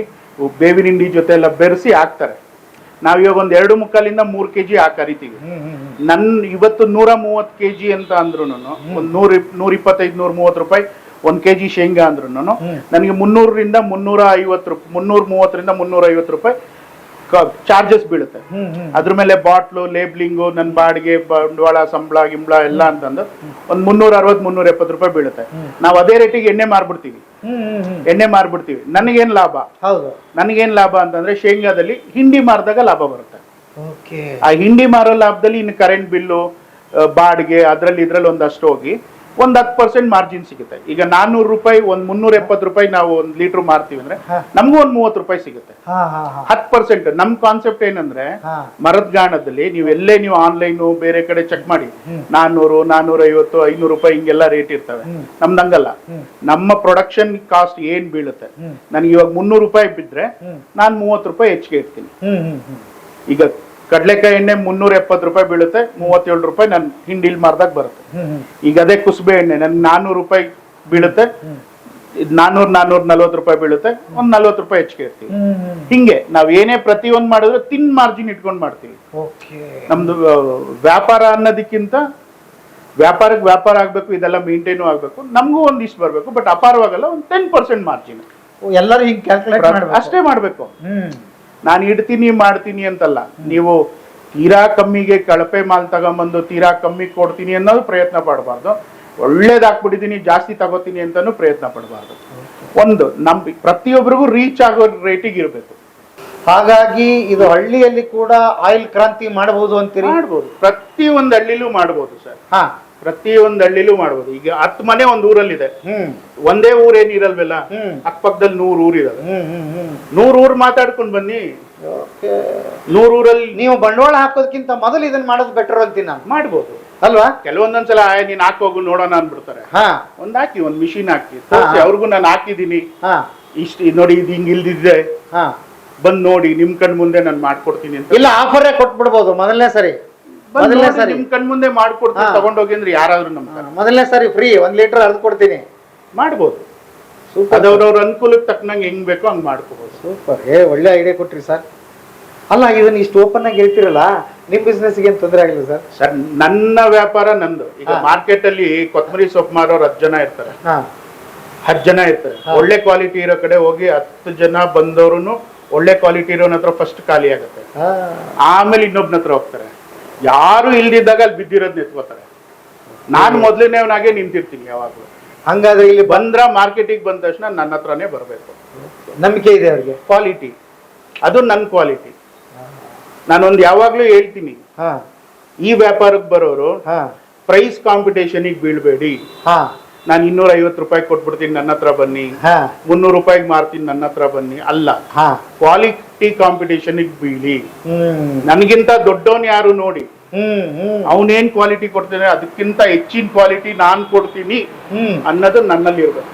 ಬೇವಿನ ಹಿಂಡಿ ಜೊತೆ ಎಲ್ಲ ಬೆರೆಸಿ ಹಾಕ್ತಾರೆ. ನಾವು ಇವಾಗ ಒಂದು ಎರಡು ಮುಕ್ಕಾಲಿಂದ ಮೂರ್ ಕೆಜಿ ಆ ಕರಿತೀವಿ. ನನ್ನ ಇವತ್ತು ನೂರ ಮೂವತ್ ಕೆಜಿ ಅಂತ ಅಂದ್ರು ಒಂದು ನೂರ ನೂರ ಇಪ್ಪತ್ತೈದು ನೂರ ಮೂವತ್ತು ರೂಪಾಯಿ ಒಂದ್ ಕೆಜಿ ಶೇಂಗಾ ಅಂದ್ರು ನನಗೆ ಮುನ್ನೂರರಿಂದ ಮುನ್ನೂರ ಐವತ್ತು ರೂಪಾಯಿ ಮುನ್ನೂರ ಮೂವತ್ತರಿಂದ ಮುನ್ನೂರ ಐವತ್ತು ರೂಪಾಯಿ ಚಾರ್ಜಸ್ ಬೀಳುತ್ತೆ ಅದ್ರ ಮೇಲೆ ಬಾಟ್ಲು ಲೇಬ್ಲಿಂಗು ನನ್ನ ಬಾಡಿಗೆ ಬಂಡವಾಳ ಸಂಬಳ ಗಿಂಬಳ ಎಲ್ಲ ಅಂತಂದು ಒಂದ್ ಮುನ್ನೂರ ಅರವತ್ ಮುನ್ನೂರ ಎಪ್ಪತ್ತು ರೂಪಾಯಿ ಬೀಳುತ್ತೆ. ನಾವು ಅದೇ ರೇಟಿಗೆ ಎಣ್ಣೆ ಮಾರ್ಬಿಡ್ತೀವಿ. ಎಣ್ಣೆ ಮಾರ್ಬಿಡ್ತೀವಿ. ನನಗೇನ್ ಲಾಭ? ಹೌದು. ನನಗೇನ್ ಲಾಭ ಅಂತಂದ್ರೆ ಶೇಂಗಾದಲ್ಲಿ ಹಿಂಡಿ ಮಾರಿದಾಗ ಲಾಭ ಬರುತ್ತೆ. ಆ ಹಿಂಡಿ ಮಾರೋ ಲಾಭದಲ್ಲಿ ಇನ್ನು ಕರೆಂಟ್ ಬಿಲ್ಲು ಬಾಡಿಗೆ ಅದ್ರಲ್ಲಿ ಇದ್ರಲ್ಲಿ ಒಂದಷ್ಟು ಹೋಗಿ ಒಂದ್ ಹತ್ತು ಪರ್ಸೆಂಟ್ ಮಾರ್ಜಿನ್ ಸಿಗುತ್ತೆ. ಈಗ ನಾನ್ನೂರು ರೂಪಾಯಿ ಒಂದ್ ಮುನ್ನೂರ ಎಪ್ಪತ್ತು ರೂಪಾಯಿ ನಾವು ಒಂದ್ ಲೀಟರ್ ಮಾರ್ತೀವಿ ಅಂದ್ರೆ ನಮ್ಗೂ ಒಂದ್ ಮೂವತ್ತು ರೂಪಾಯಿ ಸಿಗುತ್ತೆ. ಹತ್ತು ಪರ್ಸೆಂಟ್ ನಮ್ ಕಾನ್ಸೆಪ್ಟ್ ಏನಂದ್ರೆ ಮರದ್ ಗಾಣದಲ್ಲಿ ನೀವು ಎಲ್ಲೇ ನೀವು ಆನ್ಲೈನ್ ಬೇರೆ ಕಡೆ ಚೆಕ್ ಮಾಡಿ. ನಾನೂರು ನಾನ್ನೂರು ನಾನ್ನೂರ ಐವತ್ತು ಐನೂರು ರೂಪಾಯಿ ಹಿಂಗೆಲ್ಲ ರೇಟ್ ಇರ್ತವೆ. ನಮ್ದಂಗಲ್ಲ ನಮ್ಮ ಪ್ರೊಡಕ್ಷನ್ ಕಾಸ್ಟ್ ಏನ್ ಬೀಳುತ್ತೆ. ನನಗೆ ಇವಾಗ ಮುನ್ನೂರು ರೂಪಾಯಿ ಬಿದ್ರೆ ನಾನ್ ಮೂವತ್ತು ರೂಪಾಯಿ ಹೆಚ್ಚಿಗೆ ಇರ್ತೀನಿ ಈಗ ಕಡ್ಲೆಕಾಯಿ ಎಣ್ಣೆ ಮುನ್ನೂರ ಎಪ್ಪತ್ತು ರೂಪಾಯಿ ಬೀಳುತ್ತೆ ಮೂವತ್ತೇಳು ರೂಪಾಯಿ ನಾನು ಹಿಂಡಿಲ್ ಮಾರ್ದಾಗ ಬರುತ್ತೆ. ಈಗ ಅದೇ ಕುಸುಬೆ ಎಣ್ಣೆ ನನ್ಗೆ ನಾನ್ನೂರು ರೂಪಾಯಿ ಬೀಳುತ್ತೆ ನಾನ್ನೂರ್ ನಾನ್ನೂರು ನಲ್ವತ್ತು ರೂಪಾಯಿ ಬೀಳುತ್ತೆ ಒಂದ್ ನಲ್ವತ್ತು ರೂಪಾಯಿ ಹೆಚ್ಚಿಗೆ ಇರ್ತೀವಿ. ಹಿಂಗೆ ನಾವ್ ಏನೇ ಪ್ರತಿಯೊಂದ್ ಮಾಡಿದ್ರು ತಿನ್ ಮಾರ್ಜಿನ್ ಇಟ್ಕೊಂಡು ಮಾಡ್ತೀವಿ. ನಮ್ದು ವ್ಯಾಪಾರ ಅನ್ನೋದಕ್ಕಿಂತ ವ್ಯಾಪಾರಕ್ಕೆ ವ್ಯಾಪಾರ ಆಗ್ಬೇಕು ಇದೆಲ್ಲ ಮೇಂಟೈನು ಆಗ್ಬೇಕು ನಮಗೂ ಒಂದಿಷ್ಟು ಬರ್ಬೇಕು ಬಟ್ ಅಪಾರವಾಗಲ್ಲ ಒಂದು ಟೆನ್ ಪರ್ಸೆಂಟ್ ಮಾರ್ಜಿನ್ ಎಲ್ಲರೂ ಹಿಂಗ್ ಕ್ಯಾಲ್ಕುಲೇಟ್ ಮಾಡ್ಬೇಕು. ಅಷ್ಟೇ ಮಾಡ್ಬೇಕು. ನಾನು ಇಡ್ತೀನಿ ಮಾಡ್ತೀನಿ ಅಂತಲ್ಲ. ನೀವು ತೀರಾ ಕಮ್ಮಿಗೆ ಕಳಪೆ ಮಾಲ್ ತಗೊಂಬಂದು ತೀರಾ ಕಮ್ಮಿ ಕೊಡ್ತೀನಿ ಅನ್ನೋದು ಪ್ರಯತ್ನ ಪಡಬಾರ್ದು. ಒಳ್ಳೇದಾಗ್ಬಿಟ್ಟಿದ್ದೀನಿ ಜಾಸ್ತಿ ತಗೋತೀನಿ ಅಂತಾನು ಪ್ರಯತ್ನ ಪಡಬಾರ್ದು. ಒಂದು ನಮ್ ಪ್ರತಿಯೊಬ್ಬರಿಗೂ ರೀಚ್ ಆಗೋ ರೇಟಿಗೆ ಇರಬೇಕು. ಹಾಗಾಗಿ ಇದು ಹಳ್ಳಿಯಲ್ಲಿ ಕೂಡ ಆಯಿಲ್ ಕ್ರಾಂತಿ ಮಾಡಬಹುದು ಅಂತೀರಿ? ಮಾಡ್ಬೋದು. ಪ್ರತಿ ಒಂದು ಹಳ್ಳಿಲೂ ಮಾಡ್ಬೋದು ಸರ್. ಹಾ. ಪ್ರತಿ ಒಂದ್ ಹಳ್ಳಿಲೂ ಮಾಡ್ಬೋದು. ಈಗ ಹತ್ತು ಮನೆ ಒಂದು ಊರಲ್ಲಿದೆ. ಒಂದೇ ಊರೇನ್ ಇರಲ್ವಲ್ಲ? ಅಕ್ಕಪಕ್ಕದಲ್ಲಿ ನೂರು ಊರ್ ಇರಲ್ಲ ನೂರು ಊರ್ ಮಾತಾಡ್ಕೊಂಡು ಬನ್ನಿ. ನೂರ್ ಊರಲ್ಲಿ ನೀವು ಬಂಡವಾಳ ಹಾಕೋದಕ್ಕಿಂತ ಮೊದಲು ಇದನ್ನ ಮಾಡೋದು ಬೆಟರ್ ಅಂತೀನಿ? ನಾನು ಮಾಡ್ಬೋದು. ಅಲ್ವಾ? ಕೆಲವೊಂದೊಂದ್ಸಲ ನೀನ್ ಹಾಕೋಗು ನೋಡೋಣ ಅನ್ಬಿಡ್ತಾರೆ ಹಾ. ಒಂದ್ ಹಾಕಿ ಒಂದ್ ಮಿಷಿನ್ ಹಾಕಿ. ಅವ್ರಿಗೂ ನಾನು ಹಾಕಿದೀನಿ ಹಾ. ಇಷ್ಟ ನೋಡಿ ಇದು ಹಿಂಗ್ ಇಲ್ದಿದ್ರೆ ಹಾ. ಬಂದ್ ನೋಡಿ ನಿಮ್ ಕಣ್ ಮುಂದೆ ನಾನು ಮಾಡ್ಕೊಡ್ತೀನಿ ಅಂತ. ಇಲ್ಲ ಆಫರೇ ಕೊಟ್ಬಿಡ್ಬೋದು ಮೊದಲನೇ ಸರಿ. ಮೊದಲನೇ ಸಾರಿ. ನಿಮ್ ಕಣ್ ಮುಂದೆ ಮಾಡ್ಕೊಡ್ತೀನಿ. ತಗೊಂಡೋಗಿ ಅಂದ್ರೆ ಯಾರಾದ್ರೂ ನಮ್ ಹಾ, ಮೊದಲನೇ ಸರಿ ಫ್ರೀ ಒಂದ್ ಲೀಟರ್ ಅರ್ಧ ಕೊಡ್ತೀನಿ. ಮಾಡ್ಬೋದು. ಸೂಪರ್. ಅದವ್ರವ್ರ ಅನುಕೂಲಕ್ಕೆ ತಕ್ಕನಂಗೆ ಹೆಂಗ್ ಬೇಕೋ ಹಂಗ್ ಮಾಡ್ಕೋಬಹುದು ಸೂಪರ್. ಏ ಒಳ್ಳೆ ಐಡಿಯಾ ಕೊಟ್ರಿ ಸರ್. ಅಲ್ಲ ಇದನ್ನ ಇಷ್ಟು ಓಪನ್ ಆಗಿ ಹೇಳ್ತಿರಲ್ಲ ನಿಮ್ ಬಿಸ್ನೆಸ್ ಏನ್ ತೊಂದರೆ ಆಗಿಲ್ಲ ಸರ್? ಸರ್ ನನ್ನ ವ್ಯಾಪಾರ ನಂದು. ಈಗ. ಮಾರ್ಕೆಟ್ ಅಲ್ಲಿ ಕೊತ್ತಂಬರಿ ಸೊಪ್ಪು ಮಾರೋರು ಹತ್ತು ಜನ ಇರ್ತಾರೆ. ಹತ್ತು ಜನ ಇರ್ತಾರೆ. ಒಳ್ಳೆ ಕ್ವಾಲಿಟಿ ಇರೋ ಕಡೆ ಹೋಗಿ ಹತ್ತು ಜನ ಬಂದವರು ಒಳ್ಳೆ ಕ್ವಾಲಿಟಿ ಇರೋನ ಹತ್ರ ಫಸ್ಟ್ ಖಾಲಿ ಆಗುತ್ತೆ. ಆಮೇಲೆ ಇನ್ನೊಬ್ನ ಹತ್ರ ಹೋಗ್ತಾರೆ. ಯಾರು ಇಲ್ದಿದ್ದಾಗ ಅಲ್ಲಿ ಬಿದ್ದಿರೋದ್ ನಿಂತ್ಕೋತಾರೆ. ನಾನು ಮೊದಲನೇವನಾಗೆ ನಿಂತಿರ್ತೀನಿ ಯಾವಾಗಲೂ. ಹಂಗಾದ್ರೆ ಇಲ್ಲಿ ಬಂದ್ ಬಂದ್ರ ಮಾರ್ಕೆಟಿಗೆ ಬಂದ ತಕ್ಷಣ ನನ್ನ ಹತ್ರನೇ ಬರಬೇಕು. ನಂಬಿಕೆ ಇದೆ ಅವ್ರಿಗೆ? ಕ್ವಾಲಿಟಿ. ಅದು ನನ್ನ ಕ್ವಾಲಿಟಿ. ನಾನೊಂದು ಯಾವಾಗ್ಲೂ ಹೇಳ್ತೀನಿ. ಹಾ. ಈ ವ್ಯಾಪಾರಕ್ಕೆ ಬರೋರು ಹಾ. ಪ್ರೈಸ್ ಕಾಂಪಿಟೇಷನಿಗೆ ಬೀಳ್ಬೇಡಿ. ಹಾ. ನಾನು ಇನ್ನೂರ ಐವತ್ತು ರೂಪಾಯಿ ಕೊಟ್ಬಿಡ್ತೀನಿ ನನ್ನ ಹತ್ರ ಬನ್ನಿ. ಹಾ. ಮುನ್ನೂರು ರೂಪಾಯಿಗೆ ಮಾರ್ತೀನಿ ನನ್ನ ಹತ್ರ ಬನ್ನಿ. ಅಲ್ಲ. ಹಾ. ಕ್ವಾಲಿಟಿ ಕಾಂಪಿಟೇಷನ್ ಬೀಳಿ. ನನಗಿಂತ ದೊಡ್ಡವನ್ ಯಾರು ನೋಡಿ? ಅವನೇನ್ ಕ್ವಾಲಿಟಿ ಕೊಡ್ತಾನೆ ಅದಕ್ಕಿಂತ ಹೆಚ್ಚಿನ ಕ್ವಾಲಿಟಿ ನಾನ್ ಕೊಡ್ತೀನಿ ಅನ್ನೋದು ನನ್ನಲ್ಲಿ ಇರ್ಬೇಕು.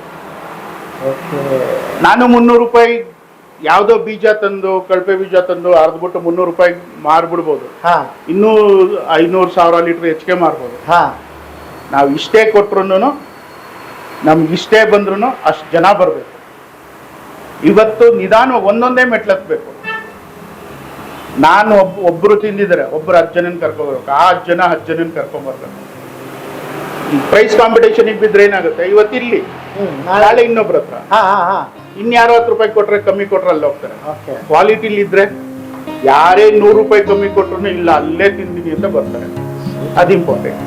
ನಾನು ಮುನ್ನೂರು ರೂಪಾಯಿ ಯಾವ್ದೋ ಬೀಜ ತಂದು ಕಳಪೆ ಬೀಜ ತಂದು ಅರ್ದ್ಬಿಟ್ಟು ಮುನ್ನೂರು ರೂಪಾಯಿ ಮಾರ್ಬಿಡ್ಬೋದು. ಹಾ. ಇನ್ನೂ ಐನೂರು ಸಾವಿರ ಲೀಟರ್ ಹೆಚ್ಚಿಗೆ ಮಾರ್ಬೋದು. ಹಾ. ನಾವು ಇಷ್ಟೇ ಕೊಟ್ರು ನಮ್ಗೆ ಇಷ್ಟೇ ಬಂದ್ರು ಅಷ್ಟು ಜನ ಬರಬೇಕು. ಇವತ್ತು ನಿಧಾನ ಒಂದೊಂದೇ ಮೆಟ್ಲತ್ಬೇಕು ನಾನು ಒಬ್ಬ ಒಬ್ರು ತಿಂದಿದ್ರೆ ಒಬ್ರು ಹತ್ತು ಜನನ್ ಕರ್ಕೊಬರ್ಬೇಕು ಆ ಹತ್ತು ಜನ ಹತ್ತು ಜನನ್ ಕರ್ಕೊಂಬರ್ಬೇಕು ಪ್ರೈಸ್ ಕಾಂಪಿಟೇಷನ್ ಬಿದ್ರೆ ಏನಾಗುತ್ತೆ? ಇವತ್ತಿಲ್ಲಿ ಇಲ್ಲಿ ನಾಳೆ. ಇನ್ನೊಬ್ರ ಹತ್ರ. ಹಾ ಹಾ ಹಾ. ಇನ್ಯಾರೋ ಹತ್ತು ರೂಪಾಯಿ ಕೊಟ್ರೆ ಕಮ್ಮಿ ಕೊಟ್ರೆ ಅಲ್ಲಿ ಹೋಗ್ತಾರೆ. ಓಕೆ. ಕ್ವಾಲಿಟಿಲಿ ಇದ್ರೆ ಯಾರೇ ನೂರು ರೂಪಾಯಿ ಕಮ್ಮಿ ಕೊಟ್ರು ಇಲ್ಲ ಅಲ್ಲೇ ತಿಂದಿನಿ ಅಂತ ಬರ್ತಾರೆ. ಅದು ಇಂಪಾರ್ಟೆಂಟ್